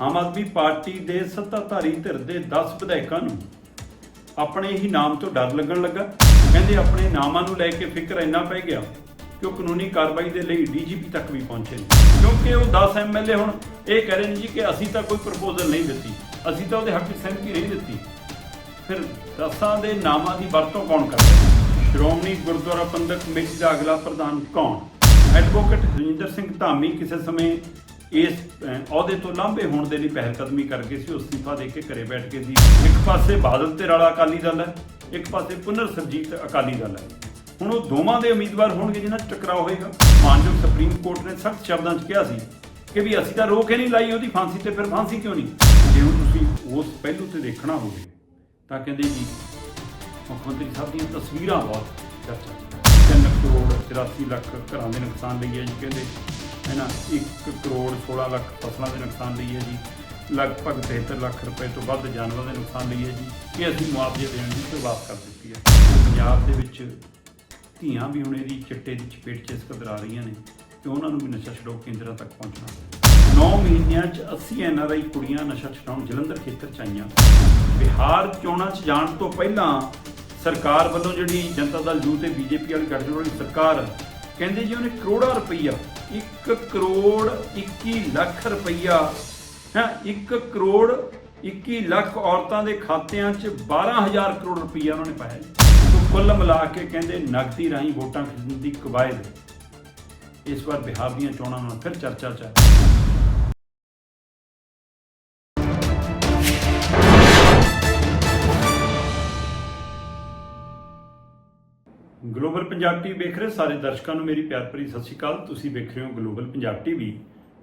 ਆਮ Aadmi party ਦੇ ਸੱਤਾਧਾਰੀ ਧਿਰ ਦੇ 10 ਵਿਧਾਇਕਾਂ ਨੂੰ ਆਪਣੇ ਹੀ ਨਾਮ ਤੋਂ ਡਰ ਲੱਗਣ ਲੱਗਾ। ਕਹਿੰਦੇ ਆਪਣੇ ਨਾਮਾਂ ਨੂੰ ਲੈ ਕੇ ਫਿਕਰ ਇੰਨਾ ਪੈ ਗਿਆ ਕਿ ਉਹ ਕਾਨੂੰਨੀ ਕਾਰਵਾਈ ਦੇ ਲਈ ਡੀਜੀਪੀ ਤੱਕ ਵੀ ਪਹੁੰਚੇ ਨੇ। ਕਿਉਂਕਿ ਉਹ 10 ਐਮਐਲਏ ਹੁਣ ਇਹ ਕਹਿ ਰਹੇ ਨੇ ਜੀ ਕਿ ਅਸੀਂ ਤਾਂ ਕੋਈ ਪ੍ਰਪੋਜ਼ਲ ਨਹੀਂ ਦਿੱਤੀ। ਅਸੀਂ ਤਾਂ ਉਹਦੇ ਹੱਕ ਵਿੱਚ ਸਹਿਮਤੀ ਨਹੀਂ ਦਿੱਤੀ। ਫਿਰ ਦਸਾਂ ਦੇ ਨਾਮਾਂ ਦੀ ਵਰਤੋਂ ਕੌਣ ਕਰਦਾ ਸ਼੍ਰੋਮਣੀ ਗੁਰਦੁਆਰਾ ਪ੍ਰਬੰਧਕ ਕਮੇਟੀ ਦਾ ਅਗਲਾ ਪ੍ਰਧਾਨ ਕੌਣ? ਐਡਵੋਕੇਟ ਰਜਿੰਦਰ ਸਿੰਘ ਧਾਮੀ ਕਿਸੇ ਸਮੇਂ ਇਸ ਅਹੁਦੇ ਤੋਂ ਲਾਂਭੇ ਹੋਣ ਦੇ ਲਈ ਪਹਿਲ ਕਦਮੀ ਕਰ ਸੀ। ਉਹ ਅਸਤੀਫਾ ਦੇ ਕੇ ਘਰੇ ਬੈਠ ਕੇ ਸੀ ਇੱਕ ਪਾਸੇ ਬਾਦਲ ਤੇ ਰਾਲਾ ਅਕਾਲੀ ਦਲ ਹੈ, ਇੱਕ ਪਾਸੇ ਪੁਨਰ ਸਰਜੀਤ ਅਕਾਲੀ ਦਲ ਹੈ। ਹੁਣ ਉਹ ਦੋਵਾਂ ਦੇ ਉਮੀਦਵਾਰ ਹੋਣਗੇ ਜਿਨ੍ਹਾਂ 'ਚ ਟਕਰਾਅ ਹੋਏਗਾ। ਮਾਨਯੋਗ ਸੁਪਰੀਮ ਕੋਰਟ ਨੇ ਸਖਤ ਸ਼ਬਦਾਂ 'ਚ ਕਿਹਾ ਸੀ ਕਿ ਵੀ ਅਸੀਂ ਤਾਂ ਰੋਕ ਹੀ ਨਹੀਂ ਲਾਈ ਉਹਦੀ ਫਾਂਸੀ ਤੇ ਫਿਰ ਫਾਂਸੀ ਕਿਉਂ ਨਹੀਂ? ਜੇ ਹੁਣ ਤੁਸੀਂ ਉਸ ਪਹਿਲੂ ਤੇ ਦੇਖਣਾ ਹੋਵੇ, ਤਾਂ ਕਹਿੰਦੇ ਜੀ ਮੁੱਖ ਮੰਤਰੀ ਸਾਹਿਬ ਦੀਆਂ ਤਸਵੀਰਾਂ ਬਹੁਤ ਚਰਚਾ 'ਚ ਤਿੰਨ ਕਰੋੜ 84 ਲੱਖ ਘਰਾਂ ਦੇ ਨੁਕਸਾਨ ਲਈ ਹੈ ਜੀ ਕਹਿੰਦੇ। ਹੈ ਨਾ 1 ਕਰੋੜ 16 ਲੱਖ ਫਸਲਾਂ ਦੇ ਨੁਕਸਾਨ ਲਈ ਹੈ ਜੀ। ਲਗਭਗ 73 ਲੱਖ ਰੁਪਏ ਤੋਂ ਵੱਧ ਜਾਨਵਰਾਂ ਦੇ ਨੁਕਸਾਨ ਲਈ ਹੈ ਜੀ। ਇਹ ਅਸੀਂ ਮੁਆਵਜ਼ੇ ਦੇਣ ਦੀ ਸ਼ੁਰੂਆਤ ਕਰ ਦਿੱਤੀ ਹੈ। ਪੰਜਾਬ ਦੇ ਵਿੱਚ ਧੀਆਂ ਵੀ ਹੁਣ ਇਹਦੀ ਚਿੱਟੇ ਦੀ ਚਪੇਟ 'ਚ ਇਸ ਕਦਰ ਆ ਰਹੀਆਂ ਨੇ ਕਿ ਉਹਨਾਂ ਨੂੰ ਵੀ ਨਸ਼ਾ ਛਡਾਊ ਕੇਂਦਰਾਂ ਤੱਕ ਪਹੁੰਚਣਾ। 9 ਮਹੀਨਿਆਂ 'ਚ 80 ਐਨਆਰਆਈ ਕੁੜੀਆਂ ਨਸ਼ਾ ਛਡਾਉਣ ਜਲੰਧਰ ਖੇਤਰ 'ਚ ਆਈਆਂ। ਬਿਹਾਰ ਚੋਣਾਂ 'ਚ ਜਾਣ ਤੋਂ ਪਹਿਲਾਂ ਸਰਕਾਰ ਵੱਲੋਂ ਜਿਹੜੀ ਜਨਤਾ ਦਲ ਯੂ ਤੇ ਬੀਜੇਪੀ ਵਾਲੀ ਗੱਠਜੋੜ ਵਾਲੀ ਸਰਕਾਰ ਕਹਿੰਦੇ ਜੀ ਉਹਨੇ ਕਰੋੜਾਂ ਰੁਪਈਆ 1 ਕਰੋੜ 21 ਲੱਖ ਰੁਪਈਆ, ਹੈ 1 ਕਰੋੜ 21 ਲੱਖ ਔਰਤਾਂ ਦੇ ਖਾਤਿਆਂ 'ਚ 12000 ਕਰੋੜ ਰੁਪਈਆ ਉਹਨਾਂ ਨੇ ਪਾਇਆ ਜੀ। ਸੋ ਕੁੱਲ ਮਿਲਾ ਕੇ ਕਹਿੰਦੇ ਨਗਦੀ ਰਾਹੀਂ ਵੋਟਾਂ ਖਰੀਦਣ ਦੀ ਕਵਾਇਦ ਇਸ ਵਾਰ ਬਿਹਾਰ ਦੀਆਂ ਚੋਣਾਂ ਨਾਲ ਫਿਰ ਚਰਚਾ 'ਚ ਹੈ। ਪੰਜਾਬ ਟੀਵੀ ਵੇਖ ਰਹੇ ਸਾਰੇ ਦਰਸ਼ਕਾਂ ਨੂੰ ਮੇਰੀ ਪਿਆਰ ਭਰੀ ਸਤਿ ਸ਼੍ਰੀ ਅਕਾਲ। ਤੁਸੀਂ ਵੇਖ ਰਹੇ ਹੋ ਗਲੋਬਲ ਪੰਜਾਬ ਟੀਵੀ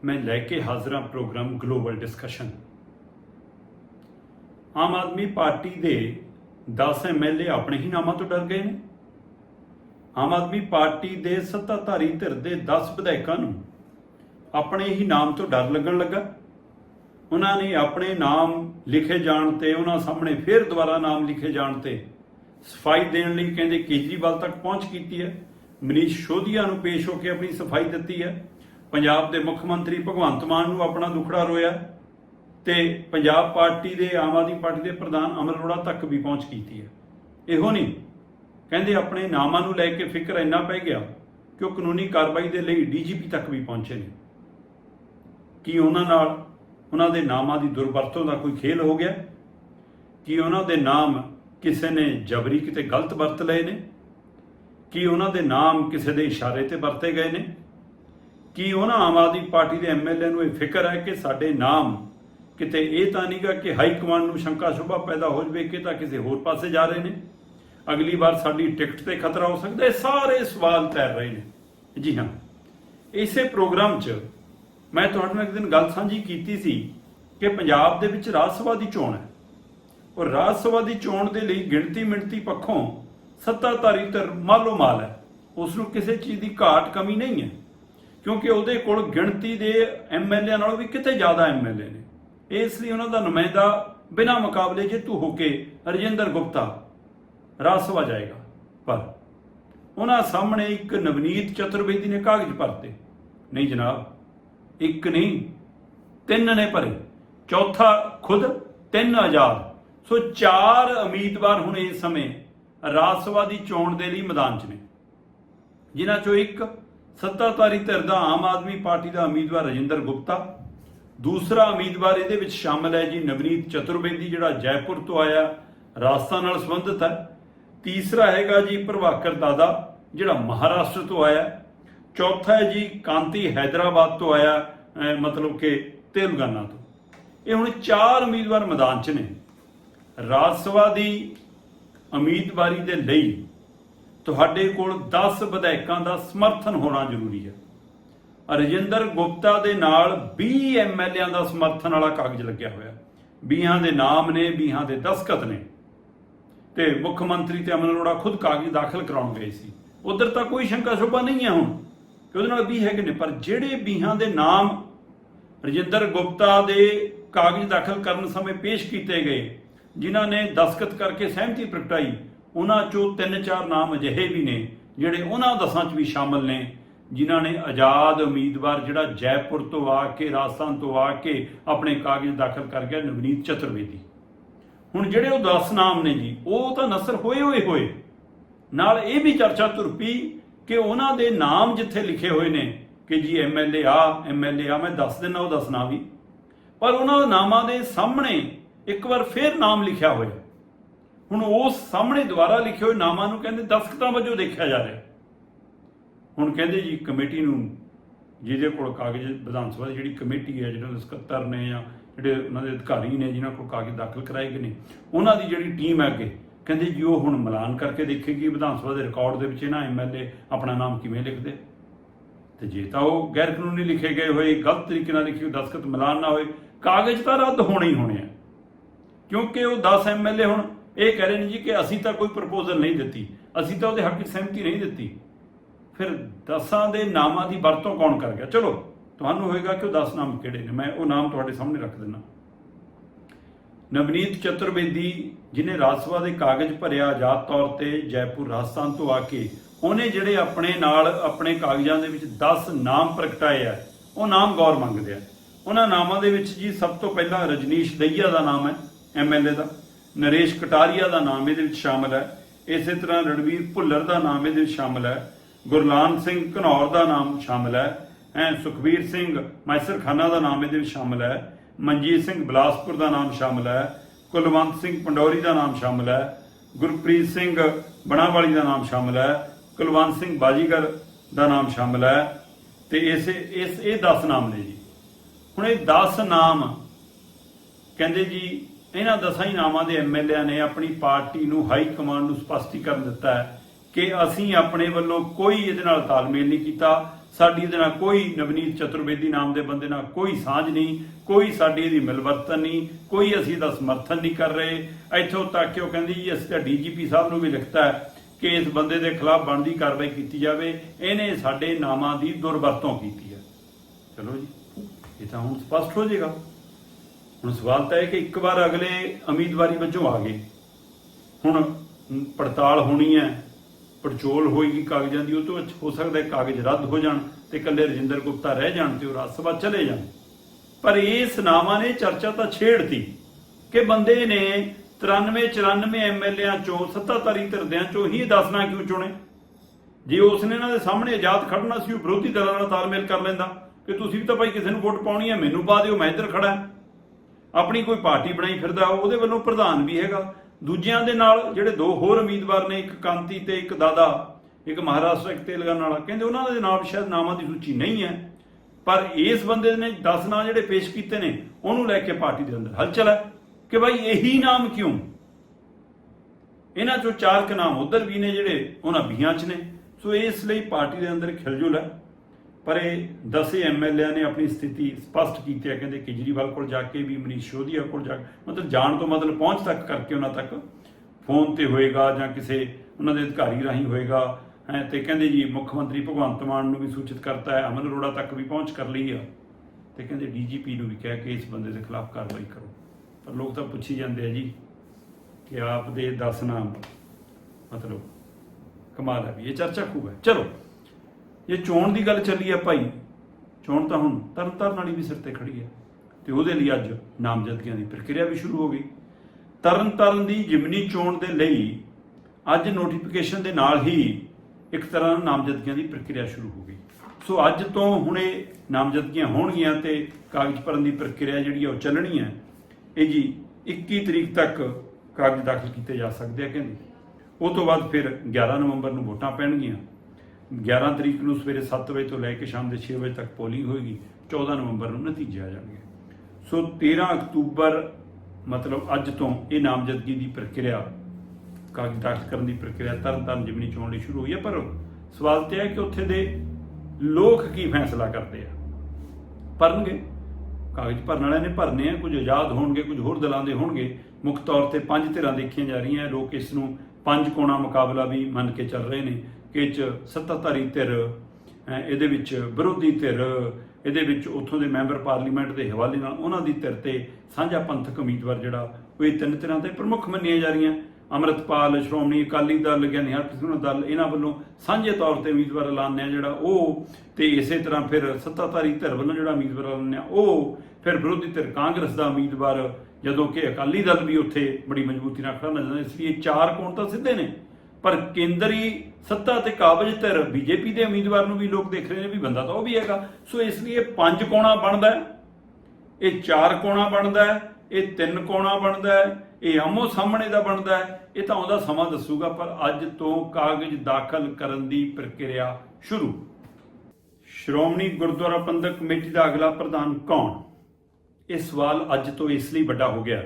ਮੈਂ ਲੈ ਕੇ ਹਾਜ਼ਰ ਹਾਂ programme global discussion Aam Aadmi party ਦੇ 10 ਐਮਐਲਏ ਆਪਣੇ ਹੀ ਨਾਮਾਂ ਤੋਂ ਡਰ ਗਏ ਨੇ। ਆਮ ਆਦਮੀ ਪਾਰਟੀ ਦੇ ਸੱਤਾਧਾਰੀ ਧਿਰ ਦੇ 10 ਵਿਧਾਇਕਾਂ ਨੂੰ ਆਪਣੇ ਹੀ ਨਾਮ ਤੋਂ ਡਰ ਲੱਗਣ ਲੱਗਾ। ਉਹਨਾਂ ਨੇ ਆਪਣੇ ਨਾਮ ਲਿਖੇ ਜਾਣ ਤੇ ਉਹਨਾਂ ਸਾਹਮਣੇ ਫਿਰ ਦੁਬਾਰਾ ਨਾਮ ਲਿਖੇ ਜਾਣ ਤੇ ਸਫ਼ਾਈ ਦੇਣ ਲਈ ਕਹਿੰਦੇ ਕੇਜਰੀਵਾਲ ਤੱਕ ਪਹੁੰਚ ਕੀਤੀ ਹੈ। ਮਨੀਸ਼ ਸ਼ੋਧੀਆ ਨੂੰ ਪੇਸ਼ ਹੋ ਕੇ ਆਪਣੀ ਸਫ਼ਾਈ ਦਿੱਤੀ ਹੈ। ਪੰਜਾਬ ਦੇ ਮੁੱਖ ਮੰਤਰੀ ਭਗਵੰਤ ਮਾਨ ਨੂੰ ਆਪਣਾ ਦੁਖੜਾ ਰੋਇਆ ਤੇ ਪੰਜਾਬ ਪਾਰਟੀ ਦੇ ਆਮ ਆਦਮੀ ਪਾਰਟੀ ਦੇ ਪ੍ਰਧਾਨ ਅਮਰ ਅਰੋੜਾ ਤੱਕ ਵੀ ਪਹੁੰਚ ਕੀਤੀ ਹੈ। ਇਹੋ ਨਹੀਂ, ਕਹਿੰਦੇ ਆਪਣੇ ਨਾਮਾਂ ਨੂੰ ਲੈ ਕੇ ਫਿਕਰ ਇੰਨਾ ਪੈ ਗਿਆ ਕਿ ਉਹ ਕਾਨੂੰਨੀ ਕਾਰਵਾਈ ਦੇ ਲਈ ਡੀਜੀਪੀ ਤੱਕ ਵੀ ਪਹੁੰਚੇ ਨੇ। ਕੀ ਉਹਨਾਂ ਨਾਲ, ਉਹਨਾਂ ਦੇ ਨਾਮਾਂ ਦੀ ਦੁਰਵਰਤੋਂ ਦਾ ਕੋਈ ਖੇਲ ਹੋ ਗਿਆ? ਕੀ ਉਹਨਾਂ ਦੇ ਨਾਮ ਕਿਸੇ ਨੇ ਜਬਰੀ ਕਿਤੇ ਗਲਤ ਵਰਤ ਲਏ ਨੇ? ਕੀ ਉਹਨਾਂ ਦੇ ਨਾਮ ਕਿਸੇ ਦੇ ਇਸ਼ਾਰੇ ਤੇ ਵਰਤੇ ਗਏ ਨੇ? ਕੀ ਉਹਨਾਂ ਆਮ ਆਦਮੀ ਪਾਰਟੀ ਦੇ ਐਮਐਲਏ ਨੂੰ ਇਹ ਫਿਕਰ ਹੈ ਕਿ ਸਾਡੇ ਨਾਮ ਕਿਤੇ ਇਹ ਤਾਂ ਨਹੀਂਗਾ ਕਿ ਹਾਈ ਕਮਾਂਡ ਨੂੰ ਸ਼ੰਕਾ ਸ਼ੁਭਾ ਪੈਦਾ ਹੋ ਜਵੇ ਕਿ ਤਾਂ ਕਿਸੇ ਹੋਰ ਪਾਸੇ ਜਾ ਰਹੇ ਨੇ? ਅਗਲੀ ਵਾਰ ਸਾਡੀ ਟਿਕਟ ਤੇ ਖਤਰਾ ਹੋ ਸਕਦਾ ਇਹ ਸਾਰੇ ਸਵਾਲ ਤੈਰ ਰਹੇ ਨੇ। ਜੀ ਹਾਂ। ਇਸੇ ਪ੍ਰੋਗਰਾਮ 'ਚ ਮੈਂ ਤੁਹਾਡੇ ਨਾਲ ਇੱਕ ਦਿਨ ਗੱਲ ਸਾਂਝੀ ਕੀਤੀ ਸੀ ਕਿ ਪੰਜਾਬ ਦੇ ਵਿੱਚ ਰਾਜ ਸਭਾ ਦੀ ਚੋਣ ਹੈ। ਔਰ ਰਾਜ ਸਭਾ ਦੀ ਚੋਣ ਦੇ ਲਈ ਗਿਣਤੀ ਮਿਣਤੀ ਪੱਖੋਂ ਸੱਤਾਧਾਰੀ ਧਿਰ ਮਾਲੋ ਮਾਲ ਹੈ। ਉਸ ਨੂੰ ਕਿਸੇ ਚੀਜ਼ ਦੀ ਘਾਟ ਕਮੀ ਨਹੀਂ ਹੈ। ਕਿਉਂਕਿ ਉਹਦੇ ਕੋਲ ਗਿਣਤੀ ਦੇ ਐਮਐਲਏ ਨਾਲੋਂ ਵੀ ਕਿਤੇ ਜ਼ਿਆਦਾ ਐਮਐਲਏ ਨੇ। ਇਸ ਲਈ ਉਹਨਾਂ ਦਾ ਨੁਮਾਇੰਦਾ ਬਿਨਾਂ ਮੁਕਾਬਲੇ ਜੇਤੂ ਹੋ ਕੇ ਰਜਿੰਦਰ ਗੁਪਤਾ ਰਾਜ ਸਭਾ ਜਾਏਗਾ। ਪਰ ਉਹਨਾਂ ਸਾਹਮਣੇ ਇੱਕ ਨਵਨੀਤ ਚਤੁਰਵੇਦੀ ਨੇ ਕਾਗਜ਼ ਭਰਤੇ। ਨਹੀਂ ਜਨਾਬ, ਇੱਕ ਨਹੀਂ, ਤਿੰਨ ਨੇ ਭਰੇ। ਚੌਥਾ ਖੁਦ, ਤਿੰਨ ਆਜ਼ਾਦ। ਸੋ ਚਾਰ ਉਮੀਦਵਾਰ ਹੁਣ ਇਸ ਸਮੇਂ ਰਾਜ ਸਭਾ ਦੀ ਚੋਣ ਦੇ ਲਈ ਮੈਦਾਨ 'ਚ ਨੇ। ਜਿਨ੍ਹਾਂ 'ਚੋਂ ਇੱਕ ਸੱਤਾਧਾਰੀ ਧਿਰ ਦਾ ਆਮ ਆਦਮੀ ਪਾਰਟੀ ਦਾ ਉਮੀਦਵਾਰ ਰਜਿੰਦਰ ਗੁਪਤਾ, ਦੂਸਰਾ ਉਮੀਦਵਾਰ ਇਹਦੇ ਵਿੱਚ ਸ਼ਾਮਲ ਹੈ ਜੀ ਨਵਨੀਤ ਚਤੁਰਵੇਦੀ, ਜਿਹੜਾ ਜੈਪੁਰ ਤੋਂ ਆਇਆ, ਰਾਜਸਥਾਨ ਨਾਲ ਸੰਬੰਧਿਤ ਹੈ। ਤੀਸਰਾ ਹੈਗਾ ਜੀ ਪ੍ਰਭਾਕਰ ਦਾਦਾ, ਜਿਹੜਾ ਮਹਾਰਾਸ਼ਟਰ ਤੋਂ ਆਇਆ। ਚੌਥਾ ਹੈ ਜੀ ਕਾਂਤੀ ਹైదరాబాద్ ਤੋਂ ਆਇਆ ਮਤਲਬ ਕਿ ਤੇਲੰਗਾਨਾ ਤੋਂ। ਇਹ ਹੁਣ ਚਾਰ ਉਮੀਦਵਾਰ ਮੈਦਾਨ 'ਚ ਨੇ। ਰਾਜ ਸਭਾ ਦੀ ਉਮੀਦਵਾਰੀ ਦੇ ਲਈ ਤੁਹਾਡੇ ਕੋਲ 10 ਵਿਧਾਇਕਾਂ ਦਾ ਸਮਰਥਨ ਹੋਣਾ ਜ਼ਰੂਰੀ ਹੈ। ਰਜਿੰਦਰ ਗੁਪਤਾ ਦੇ ਨਾਲ 20 ਐਮਐਲਏਆਂ ਦਾ ਸਮਰਥਨ ਵਾਲਾ ਕਾਗਜ਼ ਲੱਗਿਆ ਹੋਇਆ 20 ਦੇ ਨਾਮ ਨੇ 20 ਦੇ ਦਸਖਤ ਨੇ। ਤੇ ਮੁੱਖ ਮੰਤਰੀ ਤੇ ਅਮਨ ਅਰੋੜਾ ਖੁਦ ਕਾਗਜ਼ ਦਾਖਲ ਕਰਾਉਣ ਗਏ ਸੀ। ਉਧਰ ਤਾਂ ਕੋਈ ਸ਼ੰਕਾ ਸ਼ੁਭਾ ਨਹੀਂ ਹੈ ਹੁਣ, ਕਿ ਉਹਦੇ ਨਾਲ 20 ਹੈਗੇ ਨੇ। ਪਰ ਜਿਹੜੇ 20 ਦੇ ਨਾਮ ਰਜਿੰਦਰ ਗੁਪਤਾ ਦੇ ਕਾਗਜ਼ ਦਾਖਲ ਕਰਨ ਸਮੇਂ ਪੇਸ਼ ਕੀਤੇ ਗਏ ਜਿਨ੍ਹਾਂ ਨੇ ਦਸਖਤ ਕਰਕੇ ਸਹਿਮਤੀ ਪ੍ਰਗਟਾਈ, ਉਹਨਾਂ ਚੋਂ ਤਿੰਨ ਚਾਰ ਨਾਮ ਅਜਿਹੇ ਵੀ ਨੇ, ਜਿਹੜੇ ਉਹਨਾਂ ਦਸਾਂ 'ਚ ਵੀ ਸ਼ਾਮਲ ਨੇ, ਜਿਨ੍ਹਾਂ ਨੇ ਆਜ਼ਾਦ ਉਮੀਦਵਾਰ ਜਿਹੜਾ ਜੈਪੁਰ ਤੋਂ ਆ ਕੇ, ਰਾਜਸਥਾਨ ਤੋਂ ਆ ਕੇ ਆਪਣੇ ਕਾਗਜ਼ ਦਾਖਲ ਕਰ ਗਿਆ, ਨਵਨੀਤ ਚਤੁਰਵੇਦੀ। ਹੁਣ ਜਿਹੜੇ ਉਹ 10 ਨਾਮ ਨੇ ਜੀ, ਉਹ ਤਾਂ ਨਸਰ ਹੋਏ ਹੋਏ ਹੋਏ। ਨਾਲ ਇਹ ਵੀ ਚਰਚਾ ਤੁਰ ਪਈ ਕਿ ਉਹਨਾਂ ਦੇ ਨਾਮ ਜਿੱਥੇ ਲਿਖੇ ਹੋਏ ਨੇ, ਕਿ ਜੀ ਐਮਐਲਏ ਆ ਐਮਐਲਏ ਆ, ਮੈਂ ਦੱਸ ਦਿੰਦਾ ਉਹ ਦੱਸਣਾ ਵੀ। ਪਰ ਉਹਨਾਂ ਨਾਮਾਂ ਦੇ ਸਾਹਮਣੇ ਇੱਕ ਵਾਰ ਫੇਰ ਨਾਮ ਲਿਖਿਆ ਹੋਇਆ ਹੁਣ ਉਹ ਸਾਹਮਣੇ ਦੁਬਾਰਾ ਲਿਖੇ ਹੋਏ ਨਾਮਾਂ ਨੂੰ ਕਹਿੰਦੇ ਦਸਖਤਾਂ ਵਜੋਂ ਦੇਖਿਆ ਜਾ ਰਿਹਾ। ਹੁਣ ਕਹਿੰਦੇ ਜੀ ਕਮੇਟੀ ਨੂੰ ਜਿਹਦੇ ਕੋਲ ਕਾਗਜ਼ ਵਿਧਾਨ ਸਭਾ ਦੀ ਜਿਹੜੀ ਕਮੇਟੀ ਹੈ ਜਿਹਨਾਂ ਦੇ ਸਕੱਤਰ ਨੇ ਜਾਂ ਜਿਹੜੇ ਉਹਨਾਂ ਦੇ ਅਧਿਕਾਰੀ ਨੇ, ਜਿਨ੍ਹਾਂ ਕੋਲ ਕਾਗਜ਼ ਦਾਖਲ ਕਰਾਏ ਗਏ ਨੇ, ਉਹਨਾਂ ਦੀ ਜਿਹੜੀ ਟੀਮ ਹੈ ਅੱਗੇ ਕਹਿੰਦੇ ਜੀ ਉਹ ਹੁਣ ਮਿਲਾਨ ਕਰਕੇ ਦੇਖੇਗੀ ਵਿਧਾਨ ਸਭਾ ਦੇ ਰਿਕਾਰਡ ਦੇ ਵਿੱਚ ਇਹਨਾਂ ਐਮਐਲਏ ਆਪਣਾ ਨਾਮ ਕਿਵੇਂ ਲਿਖਦੇ। ਤੇ ਜੇ ਤਾਂ ਉਹ ਗੈਰ ਕਾਨੂੰਨੀ ਲਿਖੇ ਗਏ ਹੋਏ, ਗਲਤ ਤਰੀਕੇ ਨਾਲ ਲਿਖੇ ਹੋਏ ਦਸਖਤ ਮਿਲਾਨ ਨਾ ਹੋਏ, ਕਾਗਜ਼ ਤਾਂ ਰੱਦ ਹੋਣੇ ਹੀ ਹੋਣੇ ਆ। ਕਿਉਂਕਿ ਉਹ 10 ਐਮਐਲਏ ਹੁਣ ਇਹ ਕਹਿ ਰਹੇ ਨੇ ਜੀ ਕਿ ਅਸੀਂ ਤਾਂ ਕੋਈ ਪ੍ਰਪੋਜ਼ਲ ਨਹੀਂ ਦਿੱਤੀ। ਅਸੀਂ ਤਾਂ ਉਹਦੇ ਹੱਕ ਵਿੱਚ ਸਹਿਮਤੀ ਨਹੀਂ ਦਿੱਤੀ। ਫਿਰ ਦਸਾਂ ਦੇ ਨਾਮਾਂ ਦੀ ਵਰਤੋਂ ਕੌਣ ਕਰ ਗਿਆ? ਚਲੋ, ਤੁਹਾਨੂੰ ਹੋਏਗਾ ਕਿ ਉਹ 10 ਨਾਮ ਕਿਹੜੇ ਨੇ? ਮੈਂ ਉਹ ਨਾਮ ਤੁਹਾਡੇ ਸਾਹਮਣੇ ਰੱਖ ਦਿੰਦਾ। ਨਵਨੀਤ ਚਤੁਰਵੇਦੀ ਜਿਨੇ ਰਾਜ ਸਭਾ ਦੇ ਕਾਗਜ਼ ਭਰਿਆ ਆਜ਼ਾਦ ਤੌਰ ਤੇ ਜੈਪੁਰ, ਰਾਜਸਥਾਨ ਤੋਂ ਆ ਕੇ, ਉਹਨੇ ਜਿਹੜੇ ਆਪਣੇ ਨਾਲ ਆਪਣੇ ਕਾਗਜ਼ਾਂ ਦੇ ਵਿੱਚ 10 ਨਾਮ ਪ੍ਰਗਟਾਏ ਆ, ਉਹ ਨਾਮ ਗੌਰ ਮੰਗਦੇ ਆ। ਉਹਨਾਂ ਨਾਮਾਂ ਦੇ ਵਿੱਚ ਜੀ ਸਭ ਤੋਂ ਪਹਿਲਾਂ ਰਜਨੀਸ਼ ਦਈਆ ਦਾ ਨਾਮ ਹੈ। ਐਮਐਲਏ ਦਾ। ਨਰੇਸ਼ ਕਟਾਰੀਆ ਦਾ ਨਾਮ ਇਹਦੇ ਵਿੱਚ ਸ਼ਾਮਲ ਹੈ। ਇਸੇ ਤਰ੍ਹਾਂ ਰਣਵੀਰ ਭੁੱਲਰ ਦਾ ਨਾਮ ਇਹਦੇ ਵਿੱਚ ਸ਼ਾਮਲ ਹੈ। ਗੁਰਲਾਨ ਸਿੰਘ ਘਨੌਰ ਦਾ ਨਾਮ ਸ਼ਾਮਲ ਹੈ। ਐ ਸੁਖਬੀਰ ਸਿੰਘ ਮੈਸਰ ਖਾਨਾ ਦਾ ਨਾਮ ਇਹਦੇ ਵਿੱਚ ਸ਼ਾਮਲ ਹੈ। ਮਨਜੀਤ ਸਿੰਘ ਬਲਾਸਪੁਰ ਦਾ ਨਾਮ ਸ਼ਾਮਲ ਹੈ। ਕੁਲਵੰਤ ਸਿੰਘ ਪੰਡੌਰੀ ਦਾ ਨਾਮ ਸ਼ਾਮਲ ਹੈ। ਗੁਰਪ੍ਰੀਤ ਸਿੰਘ ਬਣਾਵਾਲੀ ਦਾ ਨਾਮ ਸ਼ਾਮਲ ਹੈ। ਕੁਲਵੰਤ ਸਿੰਘ ਬਾਜੀਗਰ ਦਾ ਨਾਮ ਸ਼ਾਮਲ ਹੈ। ਤੇ ਇਸੇ, ਇਸ, ਇਹ 10 ਨਾਮ ਨੇ ਜੀ। ਹੁਣ ਇਹ 10 ਨਾਮ ਕਹਿੰਦੇ ਜੀ ਇਹਨਾਂ ਦਸਾਂ ਹੀ ਨਾਮਾਂ ਦੇ ਐਮਐਲਏ ਨੇ ਆਪਣੀ ਪਾਰਟੀ ਨੂੰ ਹਾਈ ਕਮਾਂਡ ਨੂੰ ਸਪਸ਼ਟੀਕਰਨ ਦਿੱਤਾ ਹੈ ਕਿ ਅਸੀਂ ਆਪਣੇ ਵੱਲੋਂ ਕੋਈ ਇਹਦੇ ਨਾਲ ਤਾਲਮੇਲ ਨਹੀਂ ਕੀਤਾ, ਸਾਡੀ ਇਹਦੇ ਨਾਲ ਕੋਈ ਨਵਨੀਤ ਚਤੁਰਵੇਦੀ ਨਾਮ ਦੇ ਬੰਦੇ ਨਾਲ ਕੋਈ ਸਾਂਝ ਨਹੀਂ, ਕੋਈ ਸਾਡੀ ਇਹਦੀ ਮਿਲਵਰਤਨ ਨਹੀਂ, ਕੋਈ ਅਸੀਂ ਇਹਦਾ ਸਮਰਥਨ ਨਹੀਂ ਕਰ ਰਹੇ। ਇੱਥੋਂ ਤੱਕ ਕਿ ਉਹ ਕਹਿੰਦੀ ਜੀ, ਅਸੀਂ ਤਾਂ ਡੀਜੀਪੀ ਸਾਹਿਬ ਨੂੰ ਵੀ ਲਿਖਤਾ ਹੈ ਕਿ ਇਸ ਬੰਦੇ ਦੇ ਖਿਲਾਫ ਬਣਦੀ ਕਾਰਵਾਈ ਕੀਤੀ ਜਾਵੇ। ਇਹਨੇ ਸਾਡੇ ਨਾਮਾਂ ਦੀ ਦੁਰਵਰਤੋਂ ਕੀਤੀ ਹੈ। ਚਲੋ ਜੀ, ਇਹ ਤਾਂ ਹੁਣ ਸਪਸ਼ਟ ਹੋ ਜਾਏਗਾ। ਹੁਣ ਸਵਾਲ ਤਾਂ ਇਹ ਕਿ ਇੱਕ ਵਾਰ ਅਗਲੇ ਉਮੀਦਵਾਰੀ ਵਜੋਂ ਆ ਗਏ। ਹੁਣ ਪੜਤਾਲ ਹੋਣੀ ਹੈ, ਪੜਚੋਲ ਹੋਏਗੀ ਕਾਗਜ਼ਾਂ ਦੀ, ਉਹ ਤੋਂ ਹੋ ਸਕਦਾ ਕਾਗਜ਼ ਰੱਦ ਹੋ ਜਾਣ ਤੇ ਇਕੱਲੇ ਰਜਿੰਦਰ ਗੁਪਤਾ ਰਹਿ ਜਾਣ ਤੇ ਉਹ ਰਾਜ ਸਭਾ ਚਲੇ ਜਾਣ। ਪਰ ਇਸ ਨਾਮਾਂ ਨੇ ਚਰਚਾ ਤਾਂ ਛੇੜਤੀ ਕਿ ਬੰਦੇ ਨੇ 93 94 ਐਮਐਲਏਆਂ ਚੋਂ ਸੱਤਾਧਾਰੀ ਧਿਰਦਿਆਂ ਚੋਂ ਹੀ ਦੱਸਣਾ ਕਿਉਂ ਚੁਣੇ? ਜੇ ਉਸਨੇ ਇਹਨਾਂ ਦੇ ਸਾਹਮਣੇ ਆਜ਼ਾਦ ਖੜਨਾ ਸੀ, ਉਹ ਵਿਰੋਧੀ ਦਲਾਂ ਨਾਲ ਤਾਲਮੇਲ ਕਰ ਲੈਂਦਾ। ਕਿ ਤੁਸੀਂ ਵੀ ਤਾਂ ਭਾਈ ਕਿਸੇ ਨੂੰ ਵੋਟ ਪਾਉਣੀ ਹੈ, ਮੈਨੂੰ ਪਾ ਦਿਓ, ਮੈਂ ਇੱਧਰ ਖੜਾ ਆਪਣੀ ਕੋਈ ਪਾਰਟੀ ਬਣਾਈ ਫਿਰਦਾ, ਉਹਦੇ ਵੱਲੋਂ ਪ੍ਰਧਾਨ ਵੀ ਹੈਗਾ। ਦੂਜਿਆਂ ਦੇ ਨਾਲ ਜਿਹੜੇ ਦੋ ਹੋਰ ਉਮੀਦਵਾਰ ਨੇ, ਇੱਕ ਕਾਂਤੀ ਤੇ ਇੱਕ ਦਾਦਾ, ਇੱਕ ਮਹਾਰਾਸ਼ਟਰ, ਇੱਕ ਤੇਲੰਗਾਨਾ ਵਾਲਾ, ਕਹਿੰਦੇ ਉਹਨਾਂ ਦੇ ਨਾਮ ਸ਼ਾਇਦ ਨਾਮਾਂ ਦੀ ਸੂਚੀ ਨਹੀਂ ਹੈ, ਪਰ ਇਸ ਬੰਦੇ ਨੇ 10 ਨਾਂ ਜਿਹੜੇ ਪੇਸ਼ ਕੀਤੇ ਨੇ, ਉਹਨੂੰ ਲੈ ਕੇ ਪਾਰਟੀ ਦੇ ਅੰਦਰ ਹਲਚਲ ਹੈ ਕਿ ਭਾਈ ਇਹੀ ਨਾਮ ਕਿਉਂ? ਇਹਨਾਂ ਚੋਂ ਚਾਰ ਕ ਨਾਮ ਉਧਰ ਵੀ ਨੇ ਜਿਹੜੇ, ਉਹਨਾਂ ਬੀਆਂ 'ਚ ਨੇ। ਸੋ ਇਸ ਲਈ ਪਾਰਟੀ ਦੇ ਅੰਦਰ ਖਿਲਜੁਲ ਹੈ। ਪਰ ਇਹ 10 ਐਮਐਲਏ ਨੇ ਆਪਣੀ ਸਥਿਤੀ ਸਪਸ਼ਟ ਕੀਤੀ ਹੈ, ਕਹਿੰਦੇ ਕੇਜਰੀਵਾਲ ਕੋਲ ਜਾ ਕੇ ਵੀ, ਮਨੀਸ਼ ਸ਼ੋਧੀਆ ਕੋਲ ਜਾ ਮਤਲਬ ਜਾਣ ਤੋਂ ਮਤਲਬ ਪਹੁੰਚ ਤੱਕ ਕਰਕੇ ਉਹਨਾਂ ਤੱਕ ਫੋਨ ਤੇ ਹੋਏਗਾ ਜਾਂ ਕਿਸੇ ਉਹਨਾਂ ਦੇ ਅਧਿਕਾਰੀ ਰਾਹੀਂ ਹੋਏਗਾ, ਹੈਂ, ਤੇ ਕਹਿੰਦੇ ਜੀ ਮੁੱਖ ਮੰਤਰੀ ਭਗਵੰਤ ਮਾਨ ਨੂੰ ਵੀ ਸੂਚਿਤ ਕਰਤਾ ਹੈ, ਅਮਨ ਅਰੋੜਾ ਤੱਕ ਵੀ ਪਹੁੰਚ ਕਰ ਲਈ ਆ, ਤੇ ਕਹਿੰਦੇ ਡੀਜੀਪੀ ਨੂੰ ਵੀ ਕਹਿ ਕੇ ਇਸ ਬੰਦੇ ਦੇ ਖਿਲਾਫ ਕਾਰਵਾਈ ਕਰੋ। ਪਰ ਲੋਕ ਤਾਂ ਪੁੱਛੀ ਜਾਂਦੇ ਆ ਜੀ ਕਿ ਆਪ ਦੇ 10 ਨਾਮ, ਮਤਲਬ ਕਮਾਲ ਹੈ ਵੀ, ਇਹ ਚਰਚਾ ਖੂਬ ਹੈ। ਚਲੋ। ਜੇ ਚੋਣ ਦੀ ਗੱਲ ਚੱਲੀ ਆ ਭਾਈ, ਚੋਣ ਤਾਂ ਹੁਣ ਤਰਨਤਾਰਨ ਵਾਲੀ ਵੀ ਸਿਰ ਤੇ ਖੜੀ ਹੈ ਤੇ ਉਹਦੇ ਲਈ ਅੱਜ ਨਾਮਜ਼ਦਗੀਆਂ ਦੀ ਪ੍ਰਕਿਰਿਆ ਵੀ ਸ਼ੁਰੂ ਹੋ ਗਈ। ਤਰਨਤਾਰਨ ਦੀ ਜਿਮਨੀ ਚੋਣ ਦੇ ਲਈ ਅੱਜ ਨੋਟੀਫਿਕੇਸ਼ਨ ਦੇ ਨਾਲ ਹੀ ਇੱਕ ਤਰ੍ਹਾਂ ਨਾਮਜ਼ਦਗੀਆਂ ਦੀ ਪ੍ਰਕਿਰਿਆ ਸ਼ੁਰੂ ਹੋ ਗਈ। ਸੋ ਅੱਜ ਤੋਂ ਹੁਣੇ ਨਾਮਜ਼ਦਗੀਆਂ ਹੋਣਗੀਆਂ ਤੇ ਕਾਗਜ਼ ਭਰਨ ਦੀ ਪ੍ਰਕਿਰਿਆ ਜਿਹੜੀ ਆ ਉਹ ਚੱਲਣੀ ਹੈ ਇਹ ਜੀ 21 ਤਰੀਕ ਤੱਕ ਕਾਗਜ਼ ਦਾਖਲ ਕੀਤੇ ਜਾ ਸਕਦੇ ਆ ਕਹਿੰਦੇ। ਉਹ ਤੋਂ ਬਾਅਦ ਫਿਰ 11 ਨਵੰਬਰ ਨੂੰ ਵੋਟਾਂ ਪੈਣਗੀਆਂ। 11 ਤਰੀਕ ਨੂੰ ਸਵੇਰੇ 7 ਵਜੇ ਤੋਂ ਲੈ ਕੇ ਸ਼ਾਮ ਦੇ 6 ਵਜੇ ਤੱਕ ਪੋਲਿੰਗ ਹੋਏਗੀ 14 ਨਵੰਬਰ ਨੂੰ ਨਤੀਜੇ ਆ ਜਾਣਗੇ। ਸੋ 13 ਅਕਤੂਬਰ, ਮਤਲਬ ਅੱਜ ਤੋਂ ਇਹ ਨਾਮਜ਼ਦਗੀ ਦੀ ਪ੍ਰਕਿਰਿਆ, ਕਾਗਜ਼ ਦਾਖਲ ਕਰਨ ਦੀ ਪ੍ਰਕਿਰਿਆ ਤਰਨਤਾਰਨ ਜਿਮਨੀ ਚੋਣ ਲਈ ਸ਼ੁਰੂ ਹੋਈ ਹੈ, ਪਰ ਸਵਾਲ ਤੇ ਹੈ ਕਿ ਉੱਥੇ ਦੇ ਲੋਕ ਕੀ ਫੈਸਲਾ ਕਰਦੇ ਆ? ਭਰਨਗੇ। ਕਾਗਜ਼ ਭਰਨ ਵਾਲਿਆਂ ਨੇ ਭਰਨੇ ਆ, ਕੁਝ ਆਜ਼ਾਦ ਹੋਣਗੇ, ਕੁਝ ਹੋਰ ਦਲਾਂ ਦੇ ਹੋਣਗੇ। ਮੁੱਖ ਤੌਰ ਤੇ ਪੰਜ ਧਿਰਾਂ ਦੇਖੀਆਂ ਜਾ ਰਹੀਆਂ, ਲੋਕ ਇਸ ਨੂੰ ਪੰਜ ਕੋਣਾ ਮੁਕਾਬਲਾ ਵੀ ਮੰਨ ਕੇ ਚੱਲ ਰਹੇ ਨੇ। ਕਿ 'ਚ ਸੱਤਾਧਾਰੀ ਧਿਰ ਇਹਦੇ ਵਿੱਚ ਵਿਰੋਧੀ ਧਿਰ, ਇਹਦੇ ਵਿੱਚ ਉੱਥੋਂ ਦੇ ਮੈਂਬਰ ਪਾਰਲੀਮੈਂਟ ਦੇ ਹਵਾਲੇ ਨਾਲ ਉਹਨਾਂ ਦੀ ਧਿਰ ਤੇ ਸਾਂਝਾ ਪੰਥਕ ਉਮੀਦਵਾਰ ਜਿਹੜਾ, ਉਹ ਇਹ ਤਿੰਨ ਧਿਰਾਂ ਤੇ ਪ੍ਰਮੁੱਖ ਮੰਨੀਆਂ ਜਾ ਰਹੀਆਂ। ਅੰਮ੍ਰਿਤਪਾਲ, ਸ਼੍ਰੋਮਣੀ ਅਕਾਲੀ ਦਲ ਗਿਆਨੀ ਹਰਪ੍ਰੀਤ ਸਿੰਘ ਦਲ, ਇਹਨਾਂ ਵੱਲੋਂ ਸਾਂਝੇ ਤੌਰ ਤੇ ਉਮੀਦਵਾਰ ਐਲਾਨਿਆ ਜਿਹੜਾ, ਉਹ ਤੇ ਇਸੇ ਤਰ੍ਹਾਂ ਫਿਰ ਸੱਤਾਧਾਰੀ ਧਿਰ ਵੱਲੋਂ ਜਿਹੜਾ ਉਮੀਦਵਾਰ ਐਲਾਨਿਆ ਉਹ ਫਿਰ ਵਿਰੋਧੀ ਧਿਰ ਕਾਂਗਰਸ ਦਾ ਉਮੀਦਵਾਰ, ਜਦੋਂ ਕਿ ਅਕਾਲੀ ਦਲ ਵੀ ਉੱਥੇ ਬੜੀ ਮਜ਼ਬੂਤੀ ਨਾਲ ਖੜਾ ਨਜ਼ਰ ਆਉਂਦਾ ਇਸ ਲਈ ਇਹ ਚਾਰ ਕੋਣ ਤਾਂ ਸਿੱਧੇ ਨੇ। ਪਰ ਕੇਂਦਰੀ ਸੱਤਾ ਤੇ ਕਾਬਜ ਧਿਰ ਬੀਜੇਪੀ ਦੇ ਉਮੀਦਵਾਰ ਨੂੰ ਵੀ ਲੋਕ ਦੇਖ ਰਹੇ ਨੇ ਵੀ ਬੰਦਾ ਤਾਂ ਉਹ ਵੀ ਹੈਗਾ। ਸੋ ਇਸ ਲਈ ਇਹ ਪੰਜ ਕੋਣਾ ਬਣਦਾ ਇਹ ਚਾਰ ਕੋਣਾ ਬਣਦਾ ਇਹ ਤਿੰਨ ਕੋਣਾ ਬਣਦਾ ਇਹ ਆਮੋ ਸਾਹਮਣੇ ਦਾ ਬਣਦਾ ਇਹ ਤਾਂ ਉਹਦਾ ਸਮਾਂ ਦੱਸੂਗਾ, ਪਰ ਅੱਜ ਤੋਂ ਕਾਗਜ਼ ਦਾਖਲ ਕਰਨ ਦੀ ਪ੍ਰਕਿਰਿਆ ਸ਼ੁਰੂ। ਸ਼੍ਰੋਮਣੀ ਗੁਰਦੁਆਰਾ ਪ੍ਰਬੰਧਕ ਕਮੇਟੀ ਦਾ ਅਗਲਾ ਪ੍ਰਧਾਨ ਕੌਣ? ਇਹ ਸਵਾਲ ਅੱਜ ਤੋਂ ਇਸ ਲਈ ਵੱਡਾ ਹੋ ਗਿਆ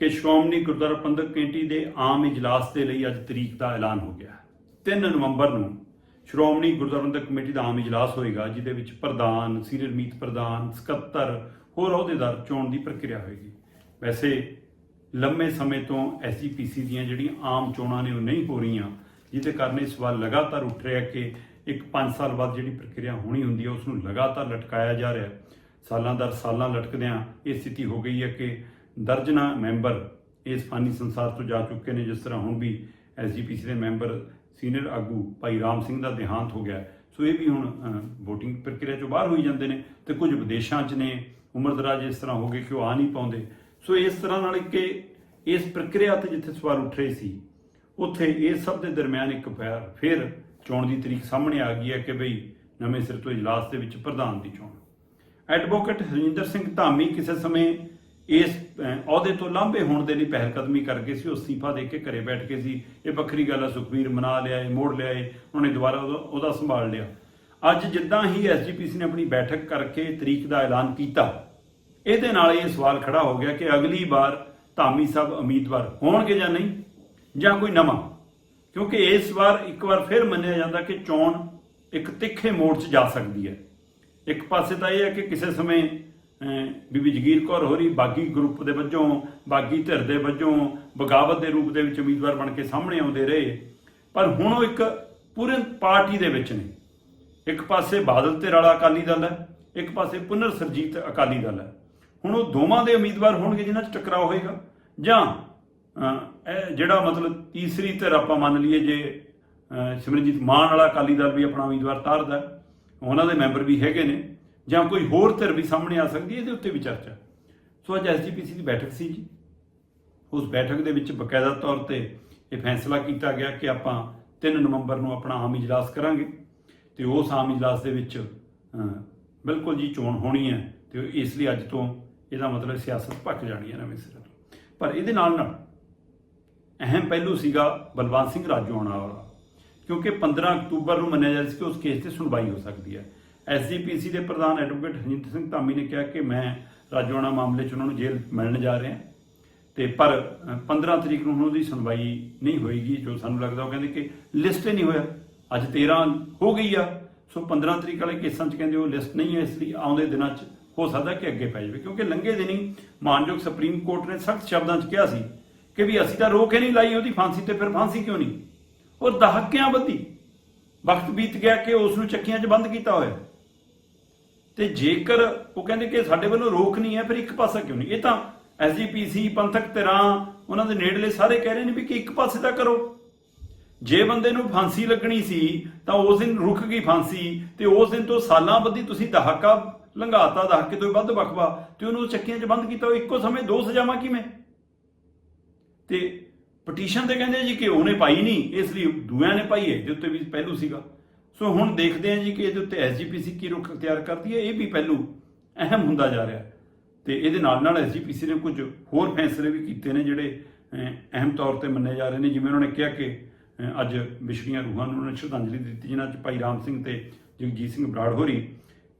ਕਿ ਸ਼੍ਰੋਮਣੀ ਗੁਰਦੁਆਰਾ ਪ੍ਰਬੰਧਕ ਕਮੇਟੀ ਦੇ ਆਮ ਇਜਲਾਸ ਦੇ ਲਈ ਅੱਜ ਤਰੀਕ ਦਾ ਐਲਾਨ ਹੋ ਗਿਆ ਹੈ। 3 ਨਵੰਬਰ ਨੂੰ ਸ਼੍ਰੋਮਣੀ ਗੁਰਦੁਆਰਾ ਪ੍ਰਬੰਧਕ ਕਮੇਟੀ ਦਾ ਆਮ ਇਜਲਾਸ ਹੋਏਗਾ, ਜਿਹਦੇ ਵਿੱਚ ਪ੍ਰਧਾਨ, ਸੀਨੀਅਰ ਮੀਤ ਪ੍ਰਧਾਨ, ਸਕੱਤਰ, ਹੋਰ ਅਹੁਦੇਦਾਰ ਚੋਣ ਦੀ ਪ੍ਰਕਿਰਿਆ ਹੋਏਗੀ। ਵੈਸੇ ਲੰਮੇ ਸਮੇਂ ਤੋਂ ਐਸਜੀਪੀਸੀ ਦੀਆਂ ਜਿਹੜੀਆਂ ਆਮ ਚੋਣਾਂ ਨੇ ਉਹ ਨਹੀਂ ਹੋ ਰਹੀਆਂ, ਜਿਹਦੇ ਕਾਰਨ ਇਹ ਸਵਾਲ ਲਗਾਤਾਰ ਉੱਠ ਰਿਹਾ ਕਿ ਇੱਕ 5 ਸਾਲ ਬਾਅਦ ਜਿਹੜੀ ਪ੍ਰਕਿਰਿਆ ਹੋਣੀ ਹੁੰਦੀ ਹੈ ਉਸ ਨੂੰ ਲਗਾਤਾਰ ਲਟਕਾਇਆ ਜਾ ਰਿਹਾ ਸਾਲਾਂ ਦਰ ਸਾਲਾਂ ਲਟਕਦਿਆਂ ਇਹ ਸਥਿਤੀ ਹੋ ਗਈ ਹੈ ਕਿ ਦਰਜਨਾ ਮੈਂਬਰ ਇਸ ਫਾਨੀ ਸੰਸਾਰ ਤੋਂ ਜਾ ਚੁੱਕੇ ਨੇ, ਜਿਸ ਤਰ੍ਹਾਂ ਹੁਣ ਵੀ ਐਸਜੀਪੀਸੀ ਦੇ ਮੈਂਬਰ ਸੀਨੀਅਰ ਆਗੂ ਭਾਈ ਰਾਮ ਸਿੰਘ ਦਾ ਦੇਹਾਂਤ ਹੋ ਗਿਆ। ਸੋ ਇਹ ਵੀ ਹੁਣ VOTING ਪ੍ਰਕਿਰਿਆ ਚੋਂ ਬਾਹਰ ਹੋਈ ਜਾਂਦੇ ਨੇ ਤੇ ਕੁਝ ਵਿਦੇਸ਼ਾਂ 'ਚ ਨੇ ਉਮਰਦਰਾਜ ਇਸ ਤਰ੍ਹਾਂ ਹੋ ਗਏ ਕਿ ਉਹ ਆ ਨਹੀਂ ਪਾਉਂਦੇ। ਸੋ ਇਸ ਤਰ੍ਹਾਂ ਨਾਲ ਕਿ ਇਸ ਪ੍ਰਕਿਰਿਆ ਤੇ ਜਿੱਥੇ ਸਵਾਲ ਉੱਠ ਰਹੇ ਸੀ, ਉੱਥੇ ਇਹ ਸਭ ਦੇ ਦਰਮਿਆਨ ਇੱਕ ਫਿਰ ਫਿਰ ਚੋਣ ਦੀ ਤਰੀਕ ਸਾਹਮਣੇ ਆ ਗਈ ਹੈ ਕਿ ਬਈ ਨਵੇਂ ਸਿਰ ਤੋਂ ਇਜਲਾਸ ਦੇ ਵਿੱਚ ਪ੍ਰਧਾਨ ਦੀ ਚੋਣ। ਐਡਵੋਕੇਟ ਹਰਜਿੰਦਰ ਸਿੰਘ ਧਾਮੀ ਕਿਸੇ ਸਮੇਂ ਇਸ ਅਹੁਦੇ ਤੋਂ ਲਾਂਭੇ ਹੋਣ ਦੇ ਲਈ ਪਹਿਲ ਕਦਮੀ ਕਰ ਸੀ, ਉਹ ਅਸਤੀਫਾ ਦੇ ਕੇ ਘਰੇ ਬੈਠ ਕੇ ਸੀ। ਇਹ ਵੱਖਰੀ ਗੱਲ ਹੈ ਸੁਖਬੀਰ ਮਨਾ ਲਿਆ, ਇਹ ਮੋੜ ਲਿਆ, ਇਹ ਉਹਨੇ ਦੁਬਾਰਾ ਉਹਦਾ- ਉਹਦਾ ਸੰਭਾਲ ਲਿਆ। ਅੱਜ ਜਿੱਦਾਂ ਹੀ ਐਸਜੀਪੀਸੀ ਨੇ ਆਪਣੀ ਬੈਠਕ ਕਰਕੇ ਤਰੀਕ ਦਾ ਐਲਾਨ ਕੀਤਾ, ਇਹਦੇ ਨਾਲ ਇਹ ਸਵਾਲ ਖੜਾ ਹੋ ਗਿਆ ਕਿ ਅਗਲੀ ਵਾਰ ਧਾਮੀ ਸਾਹਿਬ ਉਮੀਦਵਾਰ ਹੋਣਗੇ ਜਾਂ ਨਹੀਂ, ਜਾਂ ਕੋਈ ਨਵਾਂ? ਕਿਉਂਕਿ ਇਸ ਵਾਰ ਇੱਕ ਵਾਰ ਫਿਰ ਮੰਨਿਆ ਜਾਂਦਾ ਕਿ ਚੋਣ ਇੱਕ ਤਿੱਖੇ ਮੋੜ 'ਚ ਜਾ ਸਕਦੀ ਹੈ। ਇੱਕ ਪਾਸੇ ਤਾਂ ਇਹ ਹੈ ਕਿ ਕਿਸੇ ਸਮੇਂ ਬੀਬੀ ਜਗੀਰ ਕੌਰ ਹੋਰੀ ਬਾਗੀ ਗਰੁੱਪ ਦੇ ਵੱਜੋਂ, ਬਾਗੀ ਧਿਰ ਦੇ ਵੱਜੋਂ, ਬਗਾਵਤ ਦੇ ਰੂਪ ਦੇ ਵਿੱਚ ਉਮੀਦਵਾਰ ਬਣ ਕੇ ਸਾਹਮਣੇ ਆਉਂਦੇ ਰਹੇ। ਪਰ ਹੁਣ ਉਹ ਇੱਕ ਪੂਰੇ ਪਾਰਟੀ ਦੇ ਵਿੱਚ ਨੇ। ਇੱਕ ਪਾਸੇ ਬਾਦਲ ਧਿਰ ਵਾਲਾ ਅਕਾਲੀ ਦਲ ਹੈ, ਇੱਕ ਪਾਸੇ ਪੁਨਰ ਸਰਜੀਤ ਅਕਾਲੀ ਦਲ ਹੈ। ਹੁਣ ਉਹ ਦੋਵਾਂ ਦੇ ਉਮੀਦਵਾਰ ਹੋਣਗੇ ਜਿਨ੍ਹਾਂ 'ਚ ਟਕਰਾਅ ਹੋਏਗਾ। ਜਾਂ ਇਹ ਜਿਹੜਾ ਮਤਲਬ ਤੀਸਰੀ ਧਿਰ ਆਪਾਂ ਮੰਨ ਲਈਏ ਜੇ ਸਿਮਰਨਜੀਤ ਮਾਨ ਵਾਲਾ ਅਕਾਲੀ ਦਲ ਵੀ ਆਪਣਾ ਉਮੀਦਵਾਰ ਤਾਰਦਾ ਉਹਨਾਂ ਦੇ ਮੈਂਬਰ ਵੀ ਹੈਗੇ ਨੇ। ਜਾਂ ਕੋਈ ਹੋਰ ਧਿਰ ਵੀ ਸਾਹਮਣੇ ਆ ਸਕਦੀ ਹੈ, ਇਹਦੇ ਉੱਤੇ ਵੀ ਚਰਚਾ। ਸੋ ਅੱਜ ਐਸਜੀਪੀਸੀ ਦੀ ਬੈਠਕ ਸੀ ਜੀ। ਉਸ ਬੈਠਕ ਦੇ ਵਿੱਚ ਬਕਾਇਦਾ ਤੌਰ ਤੇ ਇਹ ਫੈਸਲਾ ਕੀਤਾ ਗਿਆ ਕਿ ਆਪਾਂ 3 ਨਵੰਬਰ ਨੂੰ ਆਪਣਾ ਆਮ ਇਜਲਾਸ ਕਰਾਂਗੇ ਤੇ ਉਸ ਆਮ ਇਜਲਾਸ ਦੇ ਵਿੱਚ ਬਿਲਕੁਲ ਜੀ ਚੋਣ ਹੋਣੀ ਹੈ ਤੇ ਇਸ ਲਈ ਅੱਜ ਤੋਂ ਇਹਦਾ ਮਤਲਬ ਸਿਆਸਤ ਭੱਜ ਜਾਣੀ ਹੈ ਨਵੇਂ ਸਿਰੇ ਤੋਂ। ਪਰ ਇਹਦੇ ਨਾਲ ਨਾਲ ਅਹਿਮ ਪਹਿਲੂ ਸੀਗਾ ਬਲਵੰਤ ਸਿੰਘ ਰਾਜੋਆਣਾ ਵਾਲਾ, ਕਿਉਂਕਿ 15 ਅਕਤੂਬਰ ਨੂੰ ਮੰਨਿਆ ਜਾ ਰਿਹਾ ਸੀ ਕਿ ਉਸ ਕੇਸ ਤੇ ਸੁਣਵਾਈ ਹੋ ਸਕਦੀ ਹੈ। ਐਸਜੀਪੀਸੀ ਦੇ ਪ੍ਰਧਾਨ ਐਡਵੋਕੇਟ ਹਰਜਿੰਦਰ ਸਿੰਘ ਧਾਮੀ ਨੇ ਕਿਹਾ ਕਿ ਮੈਂ ਰਾਜੋਆਣਾ ਮਾਮਲੇ 'ਚ ਉਹਨਾਂ ਨੂੰ ਜੇਲ੍ਹ ਮਿਲਣ ਜਾ ਰਿਹਾ ਤੇ ਪਰ ਅ, 15 ਤਰੀਕ ਨੂੰ ਉਹਨਾਂ ਦੀ ਸੁਣਵਾਈ ਨਹੀਂ ਹੋਏਗੀ ਜੋ ਸਾਨੂੰ ਲੱਗਦਾ ਉਹ ਕਹਿੰਦੇ ਕਿ ਲਿਸਟ ਹੀ ਨਹੀਂ ਹੋਇਆ। ਅੱਜ 13 ਹੋ ਗਈ ਆ ਸੋ 15 ਤਰੀਕ ਵਾਲੇ ਕੇਸਾਂ 'ਚ ਕਹਿੰਦੇ ਉਹ ਲਿਸਟ ਨਹੀਂ ਹੈ ਇਸ ਲਈ ਆਉਂਦੇ ਦਿਨਾਂ 'ਚ ਹੋ ਸਕਦਾ ਕਿ ਅੱਗੇ ਪੈ ਜਾਵੇ ਕਿਉਂਕਿ ਲੰਘੇ ਦਿਨੀ ਮਾਨਯੋਗ ਸੁਪਰੀਮ ਕੋਰਟ ਨੇ ਸਖਤ ਸ਼ਬਦਾਂ 'ਚ ਕਿਹਾ ਸੀ ਕਿ ਵੀ ਅਸੀਂ ਤਾਂ ਰੋਕ ਹੀ ਨਹੀਂ ਲਾਈ ਉਹਦੀ ਫਾਂਸੀ ਤੇ ਫਿਰ ਫਾਂਸੀ ਕਿਉਂ ਨਹੀਂ? ਉਹ ਦਹਾਕਿਆਂ ਬੱਧੀ ਵਕਤ ਬੀਤ ਗਿਆ ਕਿ ਉਸ ਨੂੰ ਚੱਕੀਆਂ 'ਚ ਬੰਦ ਕੀਤਾ ਹੋਇਆ। ਤੇ ਜੇਕਰ ਉਹ ਕਹਿੰਦੇ ਕਿ ਸਾਡੇ ਵੱਲੋਂ ਰੋਕ ਨਹੀਂ ਹੈ, ਫਿਰ ਇੱਕ ਪਾਸਾ ਕਿਉਂ ਨਹੀਂ? ਇਹ ਤਾਂ ਐਸਜੀਪੀਸੀ ਪੰਥਕ ਧਿਰਾਂ, ਉਹਨਾਂ ਦੇ ਨੇੜਲੇ ਸਾਰੇ ਕਹਿ ਰਹੇ ਨੇ ਵੀ ਕਿ ਇੱਕ ਪਾਸੇ ਤਾਂ ਕਰੋ। ਜੇ ਬੰਦੇ ਨੂੰ ਫਾਂਸੀ ਲੱਗਣੀ ਸੀ, ਤਾਂ ਉਸ ਦਿਨ ਰੁਕ ਗਈ ਫਾਂਸੀ ਤੇ ਉਸ ਦਿਨ ਤੋਂ ਸਾਲਾਂ ਬੱਧੀ ਤੁਸੀਂ ਦਹਾਕਾ ਲੰਘਾਤਾ, ਦਹਾਕੇ ਤੋਂ ਵੱਧ ਵਕਵਾ ਤੇ ਉਹਨੂੰ ਚੱਕੀਆਂ 'ਚ ਬੰਦ ਕੀਤਾ, ਉਹ ਇੱਕੋ ਸਮੇਂ ਦੋ ਸਜ਼ਾਵਾਂ ਕਿਵੇਂ? ਤੇ ਪਟੀਸ਼ਨ ਤੇ ਕਹਿੰਦੇ ਜੀ ਕਿ ਉਹਨੇ ਪਾਈ ਨਹੀਂ, ਇਸ ਲਈ ਦੂਆਂ ਨੇ ਪਾਈ ਹੈ, ਇਹਦੇ ਉੱਤੇ ਵੀ ਪਹਿਲੂ ਸੀਗਾ। ਸੋ ਹੁਣ ਦੇਖਦੇ ਹਾਂ ਜੀ ਕਿ ਇਹਦੇ ਉੱਤੇ ਐਸਜੀਪੀਸੀ ਕੀ ਰੁਖ ਅਖਤਿਆਰ ਕਰਦੀ ਹੈ, ਇਹ ਵੀ ਪਹਿਲੂ ਅਹਿਮ ਹੁੰਦਾ ਜਾ ਰਿਹਾ। ਹੈ ਤੇ ਇਹਦੇ ਨਾਲ ਨਾਲ ਐਸਜੀਪੀਸੀ ਨੇ ਕੁਝ ਹੋਰ ਫੈਸਲੇ ਵੀ ਕੀਤੇ ਨੇ ਜਿਹੜੇ ਅਹਿਮ ਤੌਰ ਤੇ ਮੰਨੇ ਜਾ ਰਹੇ ਨੇ। ਜਿਵੇਂ ਉਹਨਾਂ ਨੇ ਕਿਹਾ ਕਿ ਅੱਜ ਵਿਛੜੀਆਂ ਰੂਹਾਂ ਨੂੰ ਉਹਨਾਂ ਨੇ ਸ਼ਰਧਾਂਜਲੀ ਦਿੱਤੀ, ਜਿਨ੍ਹਾਂ 'ਚ ਭਾਈ ਰਾਮ ਸਿੰਘ ਤੇ ਜਗਜੀਤ ਸਿੰਘ ਬਰਾੜ ਹੋਰੀ।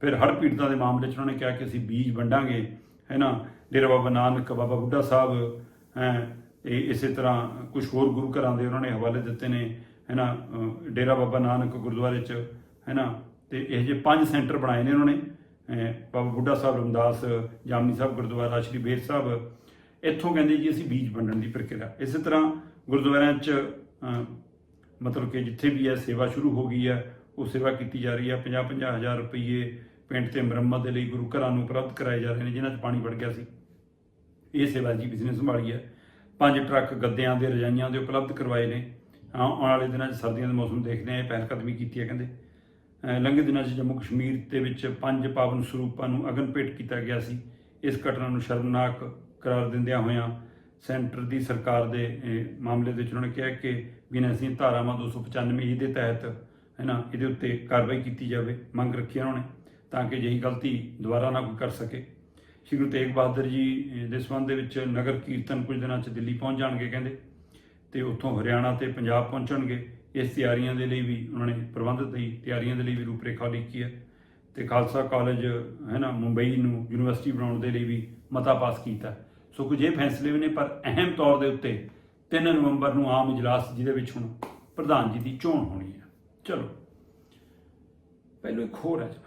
ਫਿਰ ਹੜ੍ਹ ਪੀੜਤਾਂ ਦੇ ਮਾਮਲੇ 'ਚ ਉਹਨਾਂ ਨੇ ਕਿਹਾ ਕਿ ਅਸੀਂ ਬੀਜ ਵੰਡਾਂਗੇ, ਹੈ ਨਾ? ਡੇਰਾ ਬਾਬਾ ਨਾਨਕ, ਬਾਬਾ ਬੁੱਢਾ ਸਾਹਿਬ ਹੈ ਇਹ ਇਸੇ ਤਰ੍ਹਾਂ ਕੁਝ ਹੋਰ ਗੁਰੂ ਘਰਾਂ ਦੇ ਉਹਨਾਂ ਨੇ ਹਵਾਲੇ ਦਿੱਤੇ ਨੇ। ਹੈ ਨਾ ਡੇਰਾ ਬਾਬਾ ਨਾਨਕ ਗੁਰਦੁਆਰੇ 'ਚ ਹੈ ਨਾ ਤੇ ਇਹ ਜੇ ਪੰਜ ਸੈਂਟਰ ਬਣਾਏ ਨੇ ਉਹਨਾਂ ਨੇ ਬਾਬਾ ਬੁੱਢਾ ਸਾਹਿਬ, ਰਮਦਾਸ, ਜਾਮਨੀ ਸਾਹਿਬ ਗੁਰਦੁਆਰਾ, ਸ਼੍ਰੀ ਬੇਰ ਸਾਹਿਬ, ਇੱਥੋਂ ਕਹਿੰਦੇ ਜੀ ਅਸੀਂ ਬੀਜ ਵੰਡਣ ਦੀ ਪ੍ਰਕਿਰਿਆ। ਇਸੇ ਤਰ੍ਹਾਂ ਗੁਰਦੁਆਰਿਆਂ 'ਚ ਮਤਲਬ ਕਿ ਜਿੱਥੇ ਵੀ ਇਹ ਸੇਵਾ ਸ਼ੁਰੂ ਹੋ ਗਈ ਹੈ, ਉਹ ਸੇਵਾ ਕੀਤੀ ਜਾ ਰਹੀ ਹੈ। 50 50 ਹਜ਼ਾਰ ਰੁਪਏ ਪਿੰਡ ਤੇ ਮੁਰੰਮਤ ਦੇ ਲਈ ਗੁਰੂ ਘਰਾਂ ਨੂੰ ਉਪਲਬਧ ਕਰਾਏ ਜਾ ਰਹੇ ਨੇ, ਜਿਨ੍ਹਾਂ 'ਚ ਪਾਣੀ ਵੜ ਗਿਆ ਸੀ। ਇਹ ਸੇਵਾ ਜੀ ਬਿਜ਼ਨਸ ਸੰਭਾਲੀ ਹੈ। ਪੰਜ ਟਰੱਕ ਗੱਦਿਆਂ ਦੇ, ਰਜਾਈਆਂ ਦੇ ਉਪਲਬਧ ਕਰਵਾਏ ਨੇ। ਆਉਣ ਵਾਲੇ ਦਿਨਾਂ 'ਚ ਸਰਦੀਆਂ ਦੇ ਮੌਸਮ ਦੇਖਦੇ ਆ ਇਹ ਪਹਿਲ ਕਦਮੀ ਕੀਤੀ ਹੈ ਕਹਿੰਦੇ। ਲੰਘੇ ਦਿਨਾਂ 'ਚ ਜੰਮੂ ਕਸ਼ਮੀਰ ਦੇ ਵਿੱਚ ਪੰਜ ਪਾਵਨ ਸਰੂਪਾਂ ਨੂੰ ਅਗਨ ਭੇਟ ਕੀਤਾ ਗਿਆ ਸੀ। ਇਸ ਘਟਨਾ ਨੂੰ ਸ਼ਰਮਨਾਕ ਕਰਾਰ ਦਿੰਦਿਆਂ ਹੋਇਆਂ ਸੈਂਟਰ ਦੀ ਸਰਕਾਰ ਦੇ ਮਾਮਲੇ ਦੇ ਵਿੱਚ ਉਹਨਾਂ ਨੇ ਕਿਹਾ ਕਿ ਬਿਨਾਂ ਅਸੀਂ ਧਾਰਾਵਾਂ 295 ਈ ਦੇ ਤਹਿਤ, ਹੈ ਨਾ, ਇਹਦੇ ਉੱਤੇ ਕਾਰਵਾਈ ਕੀਤੀ ਜਾਵੇ, ਮੰਗ ਰੱਖੀ ਉਹਨਾਂ ਨੇ, ਤਾਂ ਕਿ ਜਿਹੀ ਗਲਤੀ ਦੁਬਾਰਾ ਨਾ ਕੋਈ ਕਰ ਸਕੇ। ਸ਼੍ਰੀ ਗੁਰੂ ਤੇਗ ਬਹਾਦਰ ਜੀ ਦੇ ਸੰਬੰਧ ਦੇ ਵਿੱਚ ਨਗਰ ਕੀਰਤਨ ਕੁਝ ਦਿਨਾਂ 'ਚ ਦਿੱਲੀ ਪਹੁੰਚ ਜਾਣਗੇ, ਕਹਿੰਦੇ। ਤੇ ਉੱਥੋਂ ਹਰਿਆਣਾ ਤੇ ਪੰਜਾਬ ਪਹੁੰਚਣਗੇ। ਇਸ ਤਿਆਰੀਆਂ ਦੇ ਲਈ ਵੀ ਉਹਨਾਂ ਨੇ ਪ੍ਰਬੰਧ ਦੀ ਤਿਆਰੀਆਂ ਦੇ ਲਈ ਵੀ ਰੂਪਰੇਖਾ ਲਿਖੀ ਹੈ ਤੇ ਖਾਲਸਾ ਕਾਲਜ, ਹੈ ਨਾ, ਮੁੰਬਈ ਨੂੰ ਯੂਨੀਵਰਸਿਟੀ ਬਣਾਉਣ ਦੇ ਲਈ ਵੀ ਮਤਾ ਪਾਸ ਕੀਤਾ। ਸੋ ਕੁਝ ਇਹ ਫੈਸਲੇ ਵੀ ਨੇ, ਪਰ ਅਹਿਮ ਤੌਰ ਦੇ ਉੱਤੇ 3 ਨਵੰਬਰ ਨੂੰ ਆਮ ਇਜਲਾਸ ਜਿਹਦੇ ਵਿੱਚ ਹੁਣ ਪ੍ਰਧਾਨ ਜੀ ਦੀ ਚੋਣ ਹੋਣੀ ਹੈ। ਚਲੋ, ਪਹਿਲੋਂ ਇੱਕ ਹੋਰ ਹੈ ਜਨਾਬ।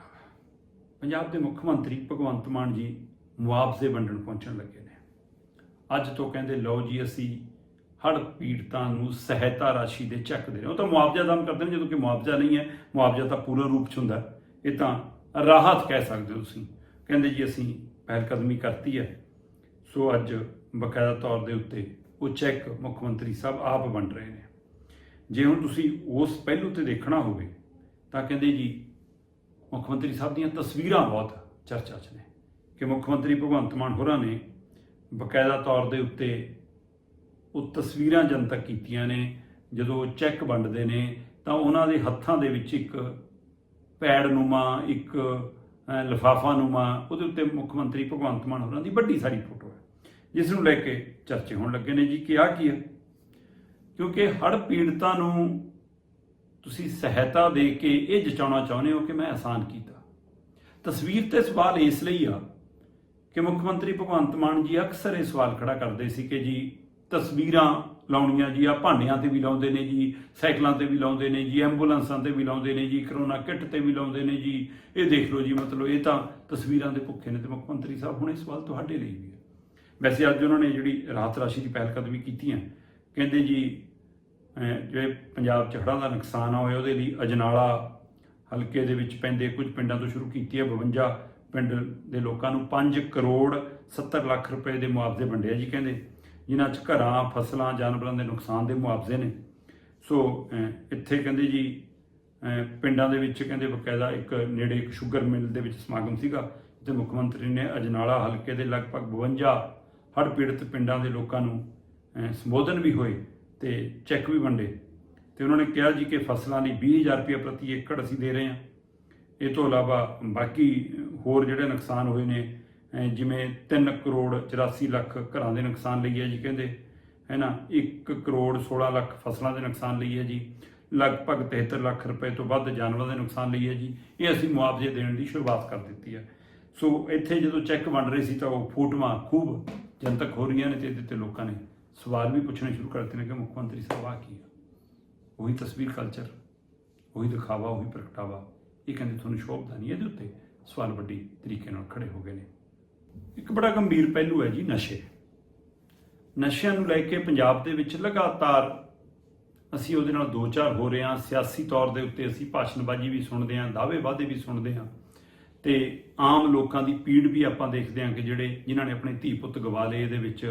ਪੰਜਾਬ ਦੇ ਮੁੱਖ ਮੰਤਰੀ ਭਗਵੰਤ ਮਾਨ ਜੀ ਮੁਆਵਜ਼ੇ ਵੰਡਣ ਪਹੁੰਚਣ ਲੱਗੇ ਨੇ। ਅੱਜ ਤੋਂ ਕਹਿੰਦੇ, ਲਓ ਜੀ, ਅਸੀਂ ਹੜ੍ਹ ਪੀੜਤਾਂ ਨੂੰ ਸਹਾਇਤਾ ਰਾਸ਼ੀ ਦੇ ਚੈੱਕ ਦੇ ਰਹੇ ਉਹ ਤਾਂ ਮੁਆਵਜ਼ਾ ਦਮ ਕਰਦੇ ਨੇ, ਜਦੋਂ ਕਿ ਮੁਆਵਜ਼ਾ ਨਹੀਂ ਹੈ, ਮੁਆਵਜ਼ਾ ਤਾਂ ਪੂਰਨ ਰੂਪ ਚ ਹੁੰਦਾ। ਇਹ ਤਾਂ ਰਾਹਤ ਕਹਿ ਸਕਦੇ ਹੋ ਤੁਸੀਂ। ਕਹਿੰਦੇ ਜੀ, ਅਸੀਂ ਪਹਿਲ ਕਦਮੀ ਕਰਤੀ ਹੈ। ਸੋ ਅੱਜ ਬਕਾਇਦਾ ਤੌਰ ਦੇ ਉੱਤੇ ਉਹ ਚੈੱਕ ਮੁੱਖ ਮੰਤਰੀ ਸਾਹਿਬ ਆਪ ਵੰਡ ਰਹੇ ਨੇ। ਜੇ ਹੁਣ ਤੁਸੀਂ ਉਸ ਪਹਿਲੂ ਤੇ ਦੇਖਣਾ ਹੋਵੇ, ਤਾਂ ਕਹਿੰਦੇ ਜੀ, ਮੁੱਖ ਮੰਤਰੀ ਸਾਹਿਬ ਦੀਆਂ ਤਸਵੀਰਾਂ ਬਹੁਤ ਚਰਚਾ 'ਚ ਨੇ। ਕਿ ਮੁੱਖ ਮੰਤਰੀ ਭਗਵੰਤ ਮਾਨ ਹੋਰਾਂ ਨੇ ਬਕਾਇਦਾ ਤੌਰ ਦੇ ਉੱਤੇ ਉਹ ਤਸਵੀਰਾਂ ਜਨਤਕ ਕੀਤੀਆਂ ਨੇ। ਜਦੋਂ ਉਹ ਚੈੱਕ ਵੰਡਦੇ ਨੇ ਤਾਂ ਉਹਨਾਂ ਦੇ ਹੱਥਾਂ ਦੇ ਵਿੱਚ ਇੱਕ ਪੈਡ ਨੂਮਾ ਇੱਕ ਅਹ, ਲਿਫਾਫਾ ਨੂਮਾ ਉਹਦੇ ਉੱਤੇ ਮੁੱਖ ਮੰਤਰੀ ਭਗਵੰਤ ਮਾਨ ਹੋਰਾਂ ਦੀ ਵੱਡੀ ਸਾਰੀ ਫੋਟੋ ਹੈ। ਜਿਸ ਨੂੰ ਲੈ ਕੇ ਚਰਚੇ ਹੋਣ ਲੱਗੇ ਨੇ। ਜੀ ਕਿ ਆ ਕੀ ਹੈ? ਕਿਉਂਕਿ ਹੜ੍ਹ ਪੀੜਤਾਂ ਨੂੰ ਤੁਸੀਂ ਸਹਾਇਤਾ ਦੇ ਕੇ ਇਹ ਜਚਾਉਣਾ ਚਾਹੁੰਦੇ ਹੋ ਕਿ ਮੈਂ ਆਸਾਨ ਕੀਤਾ। ਤਸਵੀਰ ਤੇ ਸਵਾਲ ਇਸ ਲਈ ਆ ਕਿ ਮੁੱਖ ਮੰਤਰੀ ਭਗਵੰਤ ਮਾਨ ਜੀ ਅਕਸਰ ਇਹ ਸਵਾਲ ਖੜਾ ਕਰਦੇ ਸੀ ਕਿ ਜੀ ਤਸਵੀਰਾਂ ਲਾਉਣੀਆਂ ਜੀ ਆ ਭਾਂਡਿਆਂ ਤੇ ਵੀ ਲਾਉਂਦੇ ਨੇ ਜੀ, ਸਾਈਕਲਾਂ ਤੇ ਵੀ ਲਾਉਂਦੇ ਨੇ ਜੀ, ਐਂਬੂਲੈਂਸਾਂ ਤੇ ਵੀ ਲਾਉਂਦੇ ਨੇ ਜੀ, ਕਰੋਨਾ ਕਿੱਟ ਤੇ ਵੀ ਲਾਉਂਦੇ ਨੇ ਜੀ। ਇਹ ਦੇਖ ਲਓ ਜੀ, ਮਤਲਬ ਇਹ ਤਾਂ ਤਸਵੀਰਾਂ ਦੇ ਭੁੱਖੇ ਨੇ ਤੇ ਮੁੱਖ ਮੰਤਰੀ ਸਾਹਿਬ ਹੁਣ ਇਹ ਸਵਾਲ ਤੁਹਾਡੇ ਲਈ ਵੀ ਹੈ। ਵੈਸੇ ਅੱਜ ਉਹਨਾਂ ਨੇ ਜਿਹੜੀ ਰਾਹਤ ਰਾਸ਼ੀ ਦੀ ਪਹਿਲ ਕਦਮੀ ਕੀਤੀ ਹੈ, ਕਹਿੰਦੇ ਜੀ ਜਿਹੜੇ ਪੰਜਾਬ 'ਚ ਹੜ੍ਹਾਂ ਦਾ ਨੁਕਸਾਨ ਹੋਇਆ ਉਹਦੇ ਲਈ ਅਜਨਾਲਾ ਹਲਕੇ ਦੇ ਵਿੱਚ ਪੈਂਦੇ ਕੁਝ ਪਿੰਡਾਂ ਤੋਂ ਸ਼ੁਰੂ ਕੀਤੀ ਹੈ 52 ਪਿੰਡ ਦੇ ਲੋਕਾਂ ਨੂੰ 5 ਕਰੋੜ 70 ਲੱਖ ਰੁਪਏ ਦੇ ਮੁਆਵਜ਼ੇ ਵੰਡਿਆ ਜੀ, ਕਹਿੰਦੇ। ਜਿਨ੍ਹਾਂ 'ਚ ਘਰਾਂ, ਫਸਲਾਂ, ਜਾਨਵਰਾਂ ਦੇ ਨੁਕਸਾਨ ਦੇ ਮੁਆਵਜ਼ੇ ਨੇ। ਸੋ ਇੱਥੇ ਕਹਿੰਦੇ ਜੀ ਪਿੰਡਾਂ ਦੇ ਵਿੱਚ ਕਹਿੰਦੇ ਬਕਾਇਦਾ ਇੱਕ ਨੇੜੇ ਇੱਕ ਸ਼ੂਗਰ ਮਿਲ ਦੇ ਵਿੱਚ ਸਮਾਗਮ ਸੀਗਾ। ਤੇ ਮੁੱਖ ਮੰਤਰੀ ਨੇ ਅਜਨਾਲਾ ਹਲਕੇ ਦੇ ਲਗਭਗ 52 ਹੜ੍ਹ ਪੀੜਤ ਪਿੰਡਾਂ ਦੇ ਲੋਕਾਂ ਨੂੰ ਸੰਬੋਧਨ ਵੀ ਹੋਏ ਤੇ ਚੈੱਕ ਵੀ ਵੰਡੇ। ਤੇ ਉਹਨਾਂ ਨੇ ਕਿਹਾ ਜੀ ਕਿ ਫਸਲਾਂ ਲਈ 20000 ਰੁਪਏ ਪ੍ਰਤੀ ਏਕੜ ਅਸੀਂ ਦੇ ਰਹੇ ਹਾਂ। ਇਹ ਤੋਂ ਇਲਾਵਾ ਬਾਕੀ ਹੋਰ ਜਿਹੜੇ ਨੁਕਸਾਨ ਹੋਏ ਨੇ ਜਿਵੇਂ 3 ਕਰੋੜ 84 ਲੱਖ ਘਰਾਂ ਦੇ ਨੁਕਸਾਨ ਲਈ ਹੈ ਜੀ ਕਹਿੰਦੇ ਹੈ ਨਾ 1 ਕਰੋੜ 16 ਲੱਖ ਫਸਲਾਂ ਦੇ ਨੁਕਸਾਨ ਲਈ ਹੈ ਜੀ। ਲਗਭਗ 73 ਲੱਖ ਰੁਪਏ ਤੋਂ ਵੱਧ ਜਾਨਵਰਾਂ ਦੇ ਨੁਕਸਾਨ ਲਈ ਹੈ ਜੀ। ਇਹ ਅਸੀਂ ਮੁਆਵਜ਼ੇ ਦੇਣ ਦੀ ਸ਼ੁਰੂਆਤ ਕਰ ਦਿੱਤੀ ਹੈ। ਸੋ ਇੱਥੇ ਜਦੋਂ ਚੈੱਕ ਵੰਡ ਰਹੇ ਸੀ ਤਾਂ ਉਹ ਫੋਟੋਆਂ ਖੂਬ ਜਨਤਕ ਹੋ ਰਹੀਆਂ ਨੇ ਤੇ ਇਹਦੇ ਤੇ ਲੋਕਾਂ ਨੇ ਸਵਾਲ ਵੀ ਪੁੱਛਣੇ ਸ਼ੁਰੂ ਕਰ ਦਿੱਤੇ ਨੇ ਕਿ ਮੁੱਖ ਮੰਤਰੀ ਸਾਹਿਬ ਆ ਕੀ ਹੈ ਉਹੀ ਤਸਵੀਰ ਕਲਚਰ ਉਹੀ ਦਿਖਾਵਾ, ਉਹੀ ਪ੍ਰਗਟਾਵਾ, ਇਹ ਕਹਿੰਦੇ ਤੁਹਾਨੂੰ ਸ਼ੋਭਦਾ ਨਹੀਂ ਇਹਦੇ ਉੱਤੇ। ਸਵਾਲ ਵੱਡੀ ਤਰੀਕੇ ਨਾਲ ਖੜੇ ਹੋ ਗਏ ਨੇ। ਇੱਕ ਬੜਾ ਗੰਭੀਰ ਪਹਿਲੂ ਹੈ ਜੀ ਨਸ਼ੇ। ਨਸ਼ਿਆਂ ਨੂੰ ਲੈ ਕੇ ਪੰਜਾਬ ਦੇ ਵਿੱਚ ਲਗਾਤਾਰ ਅਸੀਂ ਉਹਦੇ ਨਾਲ ਦੋ ਚਾਰ ਹੋ ਰਹੇ ਹਾਂ। ਸਿਆਸੀ ਤੌਰ ਦੇ ਉੱਤੇ ਅਸੀਂ ਭਾਸ਼ਣਬਾਜ਼ੀ ਵੀ ਸੁਣਦੇ ਹਾਂ, ਦਾਅਵੇ ਵਾਅਦੇ ਵੀ ਸੁਣਦੇ ਹਾਂ। ਤੇ ਆਮ ਲੋਕਾਂ ਦੀ ਪੀੜ ਵੀ ਆਪਾਂ ਦੇਖਦੇ ਹਾਂ ਕਿ ਜਿਹੜੇ ਜਿਨ੍ਹਾਂ ਨੇ ਆਪਣੇ ਧੀ ਪੁੱਤ ਗਵਾ ਲਏ, ਇਹਦੇ ਵਿੱਚ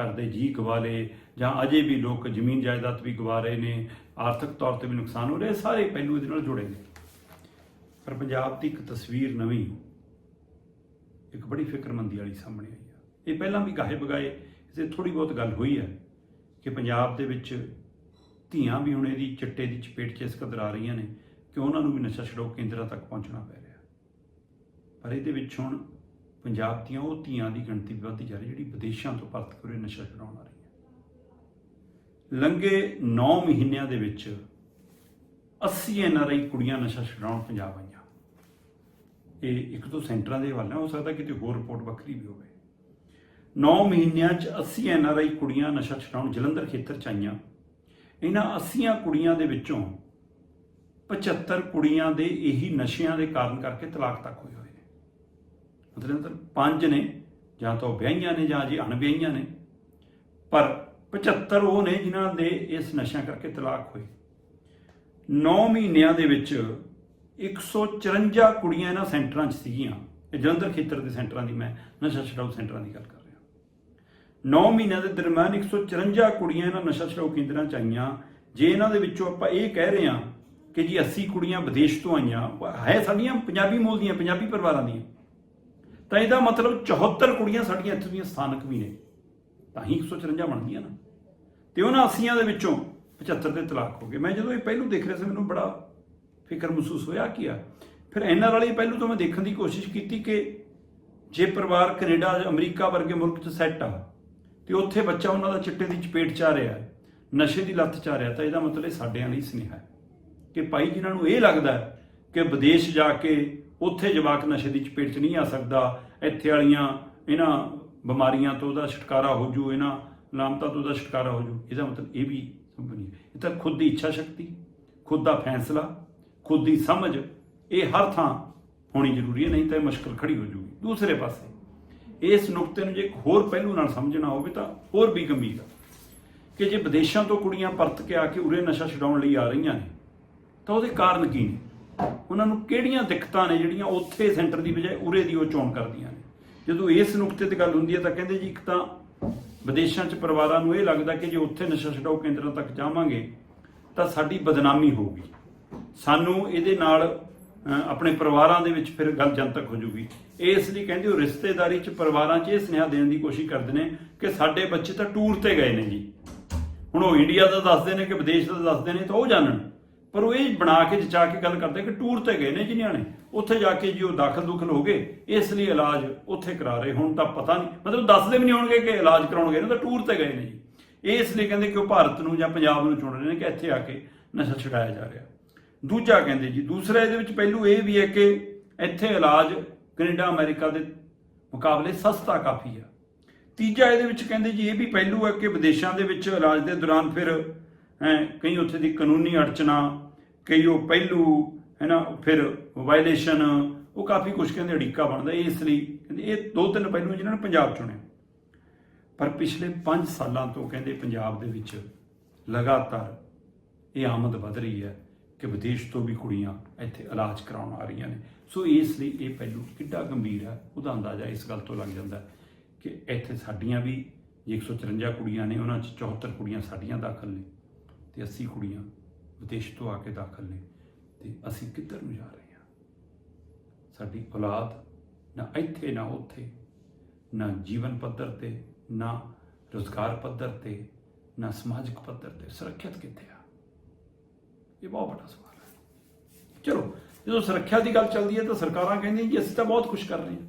ਘਰ ਦੇ ਜੀ ਗਵਾ ਲਏ ਜਾਂ ਅਜੇ ਵੀ ਲੋਕ ਜ਼ਮੀਨ ਜਾਇਦਾਦ ਵੀ ਗਵਾ ਰਹੇ ਨੇ, ਆਰਥਿਕ ਤੌਰ ਤੇ ਵੀ ਨੁਕਸਾਨ ਹੋ ਰਿਹਾ ਸਾਰੇ ਪਹਿਲੂ ਇਹਦੇ ਨਾਲ ਜੁੜੇ ਨੇ। ਪਰ ਪੰਜਾਬ ਦੀ ਇੱਕ ਤਸਵੀਰ ਨਵੀਂ ਇੱਕ ਬੜੀ ਫਿਕਰਮੰਦੀ ਵਾਲੀ ਸਾਹਮਣੇ ਆਈ ਆ। ਇਹ ਪਹਿਲਾਂ ਵੀ ਗਾਹੇ ਬਗਾਏ ਇਸੇ ਥੋੜੀ ਬਹੁਤ ਗੱਲ ਹੋਈ ਹੈ ਕਿ ਪੰਜਾਬ ਦੇ ਵਿੱਚ ਧੀਆਂ ਵੀ ਹੁਣ ਇਹਦੀ ਚਿੱਟੇ ਦੀ ਚਪੇਟ 'ਚ ਇਸ ਕਦਰ ਆ ਰਹੀਆਂ ਨੇ ਕਿ ਉਹਨਾਂ ਨੂੰ ਵੀ ਨਸ਼ਾ ਛਡਾਊ ਕੇਂਦਰਾਂ ਤੱਕ ਪਹੁੰਚਣਾ ਪੈ ਰਿਹਾ। ਪਰ ਇਹਦੇ ਵਿੱਚ ਹੁਣ ਪੰਜਾਬ ਦੀਆਂ ਉਹ ਧੀਆਂ ਦੀ ਗਿਣਤੀ ਵੀ ਵੱਧਦੀ ਜਾ ਰਹੀ ਜਿਹੜੀ ਵਿਦੇਸ਼ਾਂ ਤੋਂ ਪਰਤ ਕੇ ਉਰੇ ਨਸ਼ਾ ਛਡਾਉਣ ਆ ਰਹੀਆਂ। ਲੰਘੇ 9 ਮਹੀਨਿਆਂ ਦੇ ਵਿੱਚ 80 ਐਨਆਰਆਈ ਕੁੜੀਆਂ ਨਸ਼ਾ ਛਡਾਉਣ ਪੰਜਾਬ ਆਈਆਂ। ਇਹ ਇੱਕ ਦੋ ਸੈਂਟਰਾਂ ਦੇ ਹਵਾਲੇ ਨਾਲ ਹੋ ਸਕਦਾ ਕਿਤੇ ਹੋਰ ਰਿਪੋਰਟ ਵੱਖਰੀ ਵੀ ਹੋਵੇ। 9 ਮਹੀਨਿਆਂ 'ਚ 80 ਐਨਆਰਆਈ ਕੁੜੀਆਂ ਨਸ਼ਾ ਛਡਾਉਣ ਜਲੰਧਰ ਖੇਤਰ 'ਚ ਆਈਆਂ। ਇਹਨਾਂ 80 ਕੁੜੀਆਂ ਦੇ ਵਿੱਚੋਂ 75 ਕੁੜੀਆਂ ਦੇ ਇਹੀ ਨਸ਼ਿਆਂ ਦੇ ਕਾਰਨ ਕਰਕੇ ਤਲਾਕ ਤੱਕ ਹੋਏ ਹੋਏ ਨੇ। ਮਤਲਬ ਪੰਜ ਨੇ, ਜਾਂ ਤਾਂ ਉਹ ਵਿਆਹੀਆਂ ਨੇ, ਜਾਂ ਜੀ ਅਣਵਿਆਹੀਆਂ ਨੇ। ਪਰ 75 ਉਹ ਨੇ ਜਿਨ੍ਹਾਂ ਦੇ ਇਸ ਨਸ਼ਿਆਂ ਕਰਕੇ ਤਲਾਕ ਹੋਏ। 9 ਮਹੀਨਿਆਂ ਦੇ ਵਿੱਚ 154 ਕੁੜੀਆਂ ਇਹਨਾਂ ਸੈਂਟਰਾਂ 'ਚ ਸੀਗੀਆਂ। ਇਹ ਜਲੰਧਰ ਖੇਤਰ ਦੇ ਸੈਂਟਰਾਂ ਦੀ ਮੈਂ ਨਸ਼ਾ ਛਡਾਊ ਸੈਂਟਰਾਂ ਦੀ ਗੱਲ ਕਰ ਰਿਹਾ। 9 ਮਹੀਨਿਆਂ ਦੇ ਦਰਮਿਆਨ 154 ਕੁੜੀਆਂ ਇਹਨਾਂ ਨਸ਼ਾ ਛਡਾਊ ਕੇਂਦਰਾਂ ਚ ਆਈਆਂ। ਜੇ ਇਹਨਾਂ ਦੇ ਵਿੱਚੋਂ ਆਪਾਂ ਇਹ ਕਹਿ ਰਹੇ ਹਾਂ ਕਿ ਜੀ 80 ਕੁੜੀਆਂ ਵਿਦੇਸ਼ ਤੋਂ ਆਈਆਂ ਹੈ ਸਾਡੀਆਂ ਪੰਜਾਬੀ ਮੂਲ ਦੀਆਂ, ਪੰਜਾਬੀ ਪਰਿਵਾਰਾਂ ਦੀਆਂ। ਤਾਂ ਇਹਦਾ ਮਤਲਬ 74 ਕੁੜੀਆਂ ਸਾਡੀਆਂ ਇੱਥੋਂ ਦੀਆਂ ਸਥਾਨਕ ਵੀ ਨੇ। ਤਾਂ ਹੀ 154 ਬਣਦੀਆਂ ਨਾ। ਤੇ ਉਹਨਾਂ 80 ਦੇ ਵਿੱਚੋਂ 75 ਦੇ ਤਲਾਕ ਹੋ ਗਏ। ਮੈਂ ਜਦੋਂ ਇਹ ਪਹਿਲੂ ਦੇਖ ਰਿਹਾ ਸੀ, ਮੈਨੂੰ ਬੜਾ ਫਿਕਰ ਮਹਿਸੂਸ ਹੋਇਆ, ਕੀ ਆ ਫਿਰ ਐਨਆਰ ਵਾਲੀ ਪਹਿਲੂ ਤੋਂ ਮੈਂ ਦੇਖਣ ਦੀ ਕੋਸ਼ਿਸ਼ ਕੀਤੀ ਕਿ ਜੇ ਪਰਿਵਾਰ ਕੈਨੇਡਾ ਜਾਂ ਅਮਰੀਕਾ ਵਰਗੇ ਮੁਲਕ 'ਚ ਸੈੱਟ ਆ, ਤੇ ਉੱਥੇ ਬੱਚਾ ਉਹਨਾਂ ਦਾ ਚਿੱਟੇ ਦੀ ਚਪੇਟ 'ਚ ਆ ਰਿਹਾ ਨਸ਼ੇ ਦੀ ਲੱਤ 'ਚ ਆ ਰਿਹਾ, ਤਾਂ ਇਹਦਾ ਮਤਲਬ ਇਹ ਸਾਡਿਆਂ ਲਈ ਸੁਨੇਹਾ ਹੈ ਕਿ ਭਾਈ ਜਿਨ੍ਹਾਂ ਨੂੰ ਇਹ ਲੱਗਦਾ ਕਿ ਵਿਦੇਸ਼ ਜਾ ਕੇ ਉੱਥੇ ਜਵਾਕ ਨਸ਼ੇ ਦੀ ਚਪੇਟ 'ਚ ਨਹੀਂ ਆ ਸਕਦਾ, ਇੱਥੇ ਵਾਲੀਆਂ ਇਹਨਾਂ ਬਿਮਾਰੀਆਂ ਤੋਂ ਉਹਦਾ ਛੁਟਕਾਰਾ ਹੋ ਜੂ, ਇਹਨਾਂ ਲਾਮਤਾਂ ਤੋਂ ਉਹਦਾ ਛੁਟਕਾਰਾ ਹੋ ਜੂ, ਇਹਦਾ ਮਤਲਬ ਇਹ ਵੀ ਸੰਭਵ ਨਹੀਂ ਹੈ। ਇਹ ਤਾਂ ਖੁਦ ਦੀ ਇੱਛਾ ਸ਼ਕਤੀ, ਖੁਦ ਦਾ ਫੈਸਲਾ ਖੁਦ ਦੀ ਸਮਝ, ਇਹ ਹਰ ਥਾਂ ਹੋਣੀ ਜ਼ਰੂਰੀ ਹੈ, ਨਹੀਂ ਤਾਂ ਇਹ ਮੁਸ਼ਕਲ ਖੜੀ ਹੋ ਜੂਗੀ। ਦੂਸਰੇ ਪਾਸੇ, ਇਸ ਨੁਕਤੇ ਨੂੰ ਜੇ ਇੱਕ ਹੋਰ ਪਹਿਲੂ ਨਾਲ ਸਮਝਣਾ ਹੋਵੇ ਤਾਂ ਹੋਰ ਵੀ ਗੰਭੀਰ ਹੈ ਕਿ ਜੇ ਵਿਦੇਸ਼ਾਂ ਤੋਂ ਕੁੜੀਆਂ ਪਰਤ ਕੇ ਆ ਕੇ ਉਰੇ ਨਸ਼ਾ ਛਡਾਉਣ ਲਈ ਆ ਰਹੀਆਂ ਨੇ, ਤਾਂ ਉਹਦੇ ਕਾਰਨ ਕੀ ਨੇ? ਉਹਨਾਂ ਨੂੰ ਕਿਹੜੀਆਂ ਦਿੱਕਤਾਂ ਨੇ ਜਿਹੜੀਆਂ ਉੱਥੇ ਸੈਂਟਰ ਦੀ ਬਜਾਏ ਉਰੇ ਦੀ ਉਹ ਚੋਣ ਕਰਦੀਆਂ ਨੇ? ਜਦੋਂ ਇਸ ਨੁਕਤੇ ਤੇ ਗੱਲ ਹੁੰਦੀ ਹੈ ਤਾਂ ਕਹਿੰਦੇ ਜੀ ਇੱਕ ਤਾਂ ਵਿਦੇਸ਼ਾਂ 'ਚ ਪਰਿਵਾਰਾਂ ਨੂੰ ਇਹ ਲੱਗਦਾ ਕਿ ਜੇ ਉੱਥੇ ਨਸ਼ਾ ਛਡਾਊ ਕੇਂਦਰਾਂ ਤੱਕ ਜਾਵਾਂਗੇ, ਤਾਂ ਸਾਡੀ ਬਦਨਾਮੀ ਹੋਊਗੀ। ਸਾਨੂੰ ਇਹਦੇ ਨਾਲ ਆਪਣੇ ਪਰਿਵਾਰਾਂ ਦੇ ਵਿੱਚ ਫਿਰ ਗੱਲ ਜਨਤਕ ਹੋ ਜੂਗੀ। ਇਸ ਲਈ ਕਹਿੰਦੇ, ਉਹ ਰਿਸ਼ਤੇਦਾਰੀ 'ਚ ਪਰਿਵਾਰਾਂ 'ਚ ਇਹ ਸੁਨੇਹਾ ਦੇਣ ਦੀ ਕੋਸ਼ਿਸ਼ ਕਰਦੇ ਨੇ ਕਿ ਸਾਡੇ ਬੱਚੇ ਤਾਂ ਟੂਰ ਤੇ ਗਏ ਨੇ ਜੀ। ਹੁਣ ਉਹ ਇੰਡੀਆ ਦਾ ਦੱਸਦੇ ਨੇ ਕਿ ਵਿਦੇਸ਼ ਦਾ ਦੱਸਦੇ ਨੇ, ਤਾਂ ਉਹ ਜਾਣਨ। ਪਰ ਉਹ ਇਹ ਬਣਾ ਕੇ ਜਚਾ ਕੇ ਗੱਲ ਕਰਦੇ ਕਿ ਟੂਰ ਤੇ ਗਏ ਨੇ ਜੀ ਨਿਆਣੇ। ਉੱਥੇ ਜਾ ਕੇ ਜੀ ਉਹ ਦਾਖਲ ਦੁਖਲ ਹੋ ਗਏ, ਇਸ ਲਈ ਇਲਾਜ ਉੱਥੇ ਕਰਾ ਰਹੇ। ਹੁਣ ਤਾਂ ਪਤਾ ਨਹੀਂ, ਮਤਲਬ ਦੱਸਦੇ ਵੀ ਨਹੀਂ ਹੋਣਗੇ ਕਿ ਇਲਾਜ ਕਰਾਉਣ ਗਏ ਨੇ ਤਾਂ ਟੂਰ ਤੇ ਗਏ ਨੇ ਜੀ। ਇਸ ਲਈ ਕਹਿੰਦੇ ਕਿ ਉਹ ਭਾਰਤ ਨੂੰ ਜਾਂ ਪੰਜਾਬ ਨੂੰ ਚੁਣ ਰਹੇ ਨੇ ਕਿ ਇੱਥੇ ਆ ਕੇ ਨਸ਼ਾ ਛੁਡਾਇਆ ਜਾ ਰਿਹਾ। ਦੂਜਾ ਕਹਿੰਦੇ ਜੀ ਦੂਸਰਾ ਇਹਦੇ ਵਿੱਚ ਪਹਿਲੂ ਇਹ ਵੀ ਹੈ ਕਿ ਇੱਥੇ ਇਲਾਜ ਕੈਨੇਡਾ ਅਮਰੀਕਾ ਦੇ ਮੁਕਾਬਲੇ ਸਸਤਾ ਕਾਫੀ ਆ। ਤੀਜਾ ਇਹਦੇ ਵਿੱਚ ਕਹਿੰਦੇ ਜੀ ਇਹ ਵੀ ਪਹਿਲੂ ਹੈ ਕਿ ਵਿਦੇਸ਼ਾਂ ਦੇ ਵਿੱਚ ਇਲਾਜ ਦੇ ਦੌਰਾਨ ਫਿਰ ਹੈਂ, ਕਈ ਉੱਥੇ ਦੀ ਕਾਨੂੰਨੀ ਅੜਚਨਾ ਕਈ ਉਹ ਪਹਿਲੂ ਹੈ ਨਾ ਫਿਰ ਵਾਇਲੇਸ਼ਨ ਉਹ ਕਾਫੀ ਕੁਝ ਕਹਿੰਦੇ ਅੜਿੱਕਾ ਬਣਦਾ। ਇਸ ਲਈ ਕਹਿੰਦੇ ਇਹ ਦੋ ਤਿੰਨ ਪਹਿਲੂ ਜਿਨ੍ਹਾਂ ਨੇ ਪੰਜਾਬ ਚੁਣਿਆ। ਪਰ ਪਿਛਲੇ 5 ਸਾਲਾਂ ਤੋਂ ਕਹਿੰਦੇ ਪੰਜਾਬ ਦੇ ਵਿੱਚ ਲਗਾਤਾਰ ਇਹ ਆਮਦ ਵਧ ਰਹੀ ਹੈ। ਕਿ ਵਿਦੇਸ਼ ਤੋਂ ਵੀ ਕੁੜੀਆਂ ਇੱਥੇ ਇਲਾਜ ਕਰਾਉਣ ਆ ਰਹੀਆਂ ਨੇ। ਸੋ ਇਸ ਲਈ ਇਹ ਪਹਿਲੂ ਕਿੱਡਾ ਗੰਭੀਰ ਹੈ, ਉਹਦਾ ਅੰਦਾਜ਼ਾ ਇਸ ਗੱਲ ਤੋਂ ਲੱਗ ਜਾਂਦਾ ਕਿ ਇੱਥੇ ਸਾਡੀਆਂ ਵੀ ਜੇ 154 ਕੁੜੀਆਂ ਨੇ, ਉਹਨਾਂ 'ਚ 74 ਕੁੜੀਆਂ ਸਾਡੀਆਂ ਦਾਖਲ ਨੇ ਤੇ 80 ਕੁੜੀਆਂ ਵਿਦੇਸ਼ ਤੋਂ ਆ ਕੇ ਦਾਖਲ ਨੇ ਤੇ ਅਸੀਂ ਕਿੱਧਰ ਨੂੰ ਜਾ ਰਹੇ ਹਾਂ? ਸਾਡੀ ਔਲਾਦ ਨਾ ਇੱਥੇ, ਨਾ ਉੱਥੇ, ਨਾ ਜੀਵਨ ਪੱਧਰ ਤੇ, ਨਾ ਰੋਜ਼ਗਾਰ ਪੱਧਰ ਤੇ, ਨਾ ਸਮਾਜਿਕ ਪੱਧਰ ਤੇ, ਸੁਰੱਖਿਅਤ ਕਿੱਥੇ ਆ? ਇਹ ਬਹੁਤ ਵੱਡਾ ਸਵਾਲ ਹੈ। ਚਲੋ, ਜਦੋਂ ਸੁਰੱਖਿਆ ਦੀ ਗੱਲ ਚੱਲਦੀ ਹੈ ਤਾਂ ਸਰਕਾਰਾਂ ਕਹਿੰਦੀਆਂ ਜੀ, ਅਸੀਂ ਤਾਂ ਬਹੁਤ ਕੁਝ ਕਰ ਰਹੇ ਹਾਂ।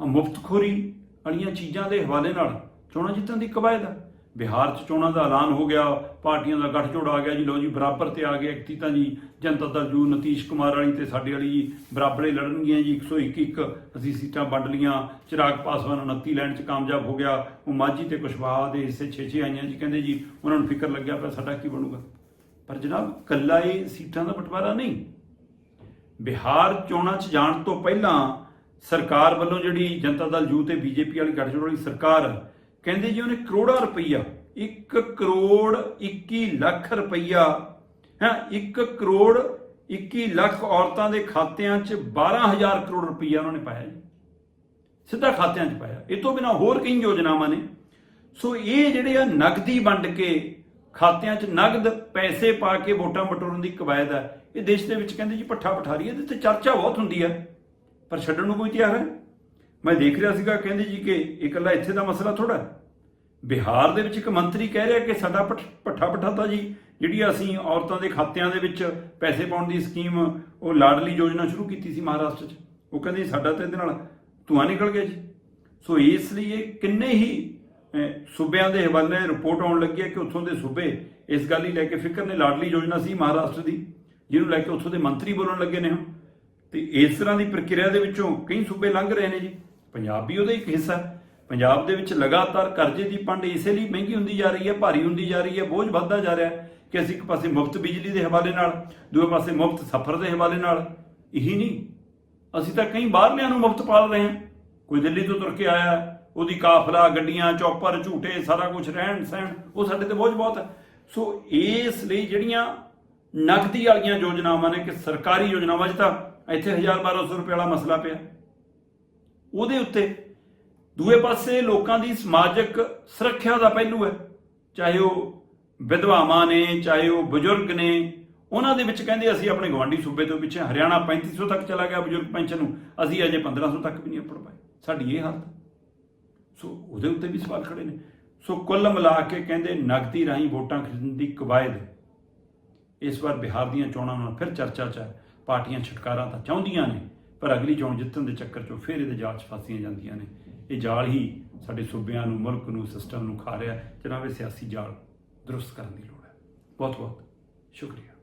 ਹਾਂ ਮੁਫਤਖੋਰੀ ਵਾਲੀਆਂ ਚੀਜ਼ਾਂ ਦੇ ਹਵਾਲੇ ਨਾਲ ਚੋਣਾਂ ਜਿੱਤਣ ਦੀ ਕਵਾਇਦ ਹੈ ਬਿਹਾਰ 'ਚ ਚੋਣਾਂ ਦਾ ਐਲਾਨ ਹੋ ਗਿਆ, ਪਾਰਟੀਆਂ ਦਾ ਗੱਠਜੋੜ ਆ ਗਿਆ ਜੀ। ਲੋ ਜੀ, ਬਰਾਬਰ ਤੇ ਆ ਗਿਆ ਇੱਕ ਤਾਂ ਜੀ, ਜਨਤਾ ਦਲ ਜੂ, ਨਤੀਸ਼ ਕੁਮਾਰ ਵਾਲੀ ਤੇ ਸਾਡੇ ਵਾਲੀ ਜੀ, ਬਰਾਬਰੇ ਲੜਨਗੀਆਂ ਜੀ। 101 ਇੱਕ ਅਸੀਂ ਸੀਟਾਂ ਵੰਡ ਲੀਆਂ, ਚਿਰਾਗ ਪਾਸਵਾਨ 29 ਲੈਣ 'ਚ ਕਾਮਯਾਬ ਹੋ ਗਿਆ। ਉਹ ਮਾਝੀ ਤੇ ਕੁਸ਼ਵਾਹਾ ਦੇ ਹਿੱਸੇ 6-6 ਆਈਆਂ ਜੀ। ਕਹਿੰਦੇ ਜੀ, ਉਹਨਾਂ ਨੂੰ ਫਿਕਰ ਲੱਗਿਆ ਪਿਆ, ਸਾਡਾ ਕੀ ਬਣੂਗਾ? ਪਰ ਜਨਾਬ, ਕੱਲਾ ਇਹ ਸੀਟਾਂ ਦਾ ਬਟਵਾਰਾ ਨਹੀਂ। ਬਿਹਾਰ ਚੋਣਾਂ 'ਚ ਜਾਣ ਤੋਂ ਪਹਿਲਾਂ ਸਰਕਾਰ ਵੱਲੋਂ ਜਿਹੜੀ ਜਨਤਾ ਦਲ ਯੂ ਤੇ ਬੀਜੇਪੀ ਵਾਲੀ ਗੱਠਜੋੜ ਵਾਲੀ ਸਰਕਾਰ ਕਹਿੰਦੇ ਜੀ ਉਹਨੇ ਕਰੋੜਾਂ ਰੁਪਈਆ 1 ਕਰੋੜ 21 ਲੱਖ ਰੁਪਈਆ, ਹੈ 1 ਕਰੋੜ 21 ਲੱਖ ਔਰਤਾਂ ਦੇ ਖਾਤਿਆਂ 'ਚ 12000 ਕਰੋੜ ਰੁਪਈਆ ਉਹਨਾਂ ਨੇ ਪਾਇਆ ਜੀ। ਸਿੱਧਾ ਖਾਤਿਆਂ 'ਚ ਪਾਇਆ। ਇਹ ਤੋਂ ਬਿਨਾ ਹੋਰ ਕਈ ਯੋਜਨਾਵਾਂ ਨੇ। ਸੋ ਇਹ ਜਿਹੜੇ ਆ ਨਗਦੀ ਵੰਡ ਕੇ ਖਾਤਿਆਂ 'ਚ ਨਗਦ ਪੈਸੇ ਪਾ ਕੇ ਵੋਟਾਂ ਬਟੋਰਨ ਦੀ ਕਵਾਇਦ ਹੈ ਇਹ ਦੇਸ਼ ਦੇ ਵਿੱਚ ਕਹਿੰਦੇ ਜੀ ਪੱਠਾ ਪਠਾਰੀ ਇਹਦੇ ਤੇ ਚਰਚਾ ਬਹੁਤ ਹੁੰਦੀ ਹੈ ਪਰ ਛੱਡਣ ਨੂੰ ਕੋਈ ਤਿਆਰ ਹੈ? ਮੈਂ ਦੇਖ ਰਿਹਾ ਸੀਗਾ, ਕਹਿੰਦੇ ਜੀ ਕਿ ਇਕੱਲਾ ਇੱਥੇ ਦਾ ਮਸਲਾ ਥੋੜਾ ਬਿਹਾਰ ਦੇ ਵਿੱਚ ਇੱਕ ਮੰਤਰੀ ਕਹਿ ਰਿਹਾ ਕਿ ਸਾਡਾ ਪੱਠ- ਪੱਠਾ ਪੱਠਾ ਜੀ, ਜਿਹੜੀ ਅਸੀਂ ਔਰਤਾਂ ਦੇ ਖਾਤਿਆਂ ਦੇ ਵਿੱਚ ਪੈਸੇ ਪਾਉਣ ਦੀ ਸਕੀਮ, ਉਹ ਲਾਡਲੀ ਯੋਜਨਾ ਸ਼ੁਰੂ ਕੀਤੀ ਸੀ ਮਹਾਰਾਸ਼ਟਰ 'ਚ। ਉਹ ਕਹਿੰਦੇ ਜੀ, ਸਾਡਾ ਤਾਂ ਇਹਦੇ ਨਾਲ ਧੂਆਂ ਨਿਕਲ ਗਿਆ ਜੀ। ਸੋ ਇਸ ਲਈ ਇਹ ਕਿੰਨੇ ਹੀ ਸੂਬਿਆਂ ਦੇ ਹਵਾਲੇ ਰਿਪੋਰਟ ਆਉਣ ਲੱਗੀ ਹੈ ਕਿ ਉੱਥੋਂ ਦੇ ਸੂਬੇ ਇਸ ਗੱਲ ਹੀ ਲੈ ਕੇ ਫਿਕਰ ਨੇ। ਲਾਡਲੀ ਯੋਜਨਾ ਸੀ ਮਹਾਰਾਸ਼ਟਰ ਦੀ, ਜਿਹਨੂੰ ਲੈ ਕੇ ਉੱਥੋਂ ਦੇ ਮੰਤਰੀ ਬੋਲਣ ਲੱਗੇ ਨੇ ਹੁਣ। ਤੇ ਇਸ ਤਰ੍ਹਾਂ ਦੀ ਪ੍ਰਕਿਰਿਆ ਦੇ ਵਿੱਚੋਂ ਕਈ ਸੂਬੇ ਲੰਘ ਰਹੇ ਨੇ ਜੀ। ਪੰਜਾਬ ਵੀ ਉਹਦਾ ਇੱਕ ਹਿੱਸਾ ਪੰਜਾਬ ਦੇ ਵਿੱਚ ਲਗਾਤਾਰ ਕਰਜ਼ੇ ਦੀ ਪੰਡ ਇਸੇ ਲਈ ਮਹਿੰਗੀ ਹੁੰਦੀ ਜਾ ਰਹੀ ਹੈ, ਭਾਰੀ ਹੁੰਦੀ ਜਾ ਰਹੀ ਹੈ, ਬੋਝ ਵੱਧਦਾ ਜਾ ਰਿਹਾ ਹੈ ਕਿ ਅਸੀਂ ਇੱਕ ਪਾਸੇ ਮੁਫਤ ਬਿਜਲੀ ਦੇ ਹਵਾਲੇ ਨਾਲ ਦੂਏ ਪਾਸੇ ਮੁਫਤ ਸਫ਼ਰ ਦੇ ਹਵਾਲੇ ਨਾਲ। ਇਹੀ ਨਹੀਂ, ਅਸੀਂ ਤਾਂ ਕਈ ਬਾਹਰਲਿਆਂ ਨੂੰ ਮੁਫਤ ਪਾਲ ਰਹੇ ਹਾਂ। ਕੋਈ ਦਿੱਲੀ ਤੋਂ ਤੁਰ ਕੇ ਆਇਆ ਉਹਦੀ ਕਾਫਲਾ, ਗੱਡੀਆਂ, ਚੌਪਰ, ਝੂਟੇ, ਸਾਰਾ ਕੁਝ ਰਹਿਣ ਸਹਿਣ, ਉਹ ਸਾਡੇ ਤੇ ਬੋਝ ਬਹੁਤ ਹੈ। ਸੋ ਇਸ ਲਈ ਜਿਹੜੀਆਂ ਨਕਦੀ ਵਾਲੀਆਂ ਯੋਜਨਾਵਾਂ ਨੇ ਕਿ ਸਰਕਾਰੀ ਯੋਜਨਾਵਾਂ 'ਚ ਤਾਂ ਇੱਥੇ 1000 1200 ਰੁਪਏ ਵਾਲਾ ਮਸਲਾ ਪਿਆ। ਉਹਦੇ ਉੱਤੇ ਦੂਏ ਪਾਸੇ ਲੋਕਾਂ ਦੀ ਸਮਾਜਿਕ ਸੁਰੱਖਿਆ ਦਾ ਪਹਿਲੂ ਹੈ। ਚਾਹੇ ਉਹ ਵਿਧਵਾਵਾਂ ਨੇ, ਚਾਹੇ ਉਹ ਬਜ਼ੁਰਗ ਨੇ, ਉਹਨਾਂ ਦੇ ਵਿੱਚ ਕਹਿੰਦੇ ਅਸੀਂ ਆਪਣੇ ਗਵਾਂਢੀ ਸੂਬੇ ਤੋਂ ਪਿੱਛੇ ਹਰਿਆਣਾ 3500 ਤੱਕ ਚਲਾ ਗਿਆ ਬਜ਼ੁਰਗ ਪੈਨਸ਼ਨ ਨੂੰ। ਅਸੀਂ ਅਜੇ 1500 ਤੱਕ ਵੀ ਨਹੀਂ ਉੱਪਰ ਪਾਏ। ਸਾਡੀ ਇਹ ਹਾਲਤ ਸੋ ਉਹਦੇ ਉੱਤੇ ਵੀ ਸਵਾਲ ਖੜੇ ਨੇ। ਸੋ ਕੁੱਲ ਮਿਲਾ ਕੇ ਕਹਿੰਦੇ ਨਗਦੀ ਰਾਹੀਂ ਵੋਟਾਂ ਖਰੀਦਣ ਦੀ ਕਵਾਇਦ। ਇਸ ਵਾਰ ਬਿਹਾਰ ਦੀਆਂ ਚੋਣਾਂ ਨਾਲ ਫਿਰ ਚਰਚਾ 'ਚ ਹੈ ਪਾਰਟੀਆਂ ਛੁਟਕਾਰਾ ਤਾਂ ਚਾਹੁੰਦੀਆਂ ਨੇ, ਪਰ ਅਗਲੀ ਚੋਣ ਜਿੱਤਣ ਦੇ ਚੱਕਰ 'ਚੋਂ ਫਿਰ ਇਹਦੇ ਜਾਲ 'ਚ ਫਸੀਆਂ ਜਾਂਦੀਆਂ ਨੇ। ਇਹ ਜਾਲ ਹੀ ਸਾਡੇ ਸੂਬਿਆਂ ਨੂੰ, ਮੁਲਕ ਨੂੰ, ਸਿਸਟਮ ਨੂੰ ਖਾ ਰਿਹਾ ਜਨਾਬ, ਇਹ ਸਿਆਸੀ ਜਾਲ ਦਰੁਸਤ ਕਰਨ ਦੀ ਲੋੜ ਹੈ। ਬਹੁਤ ਬਹੁਤ ਸ਼ੁਕਰੀਆ।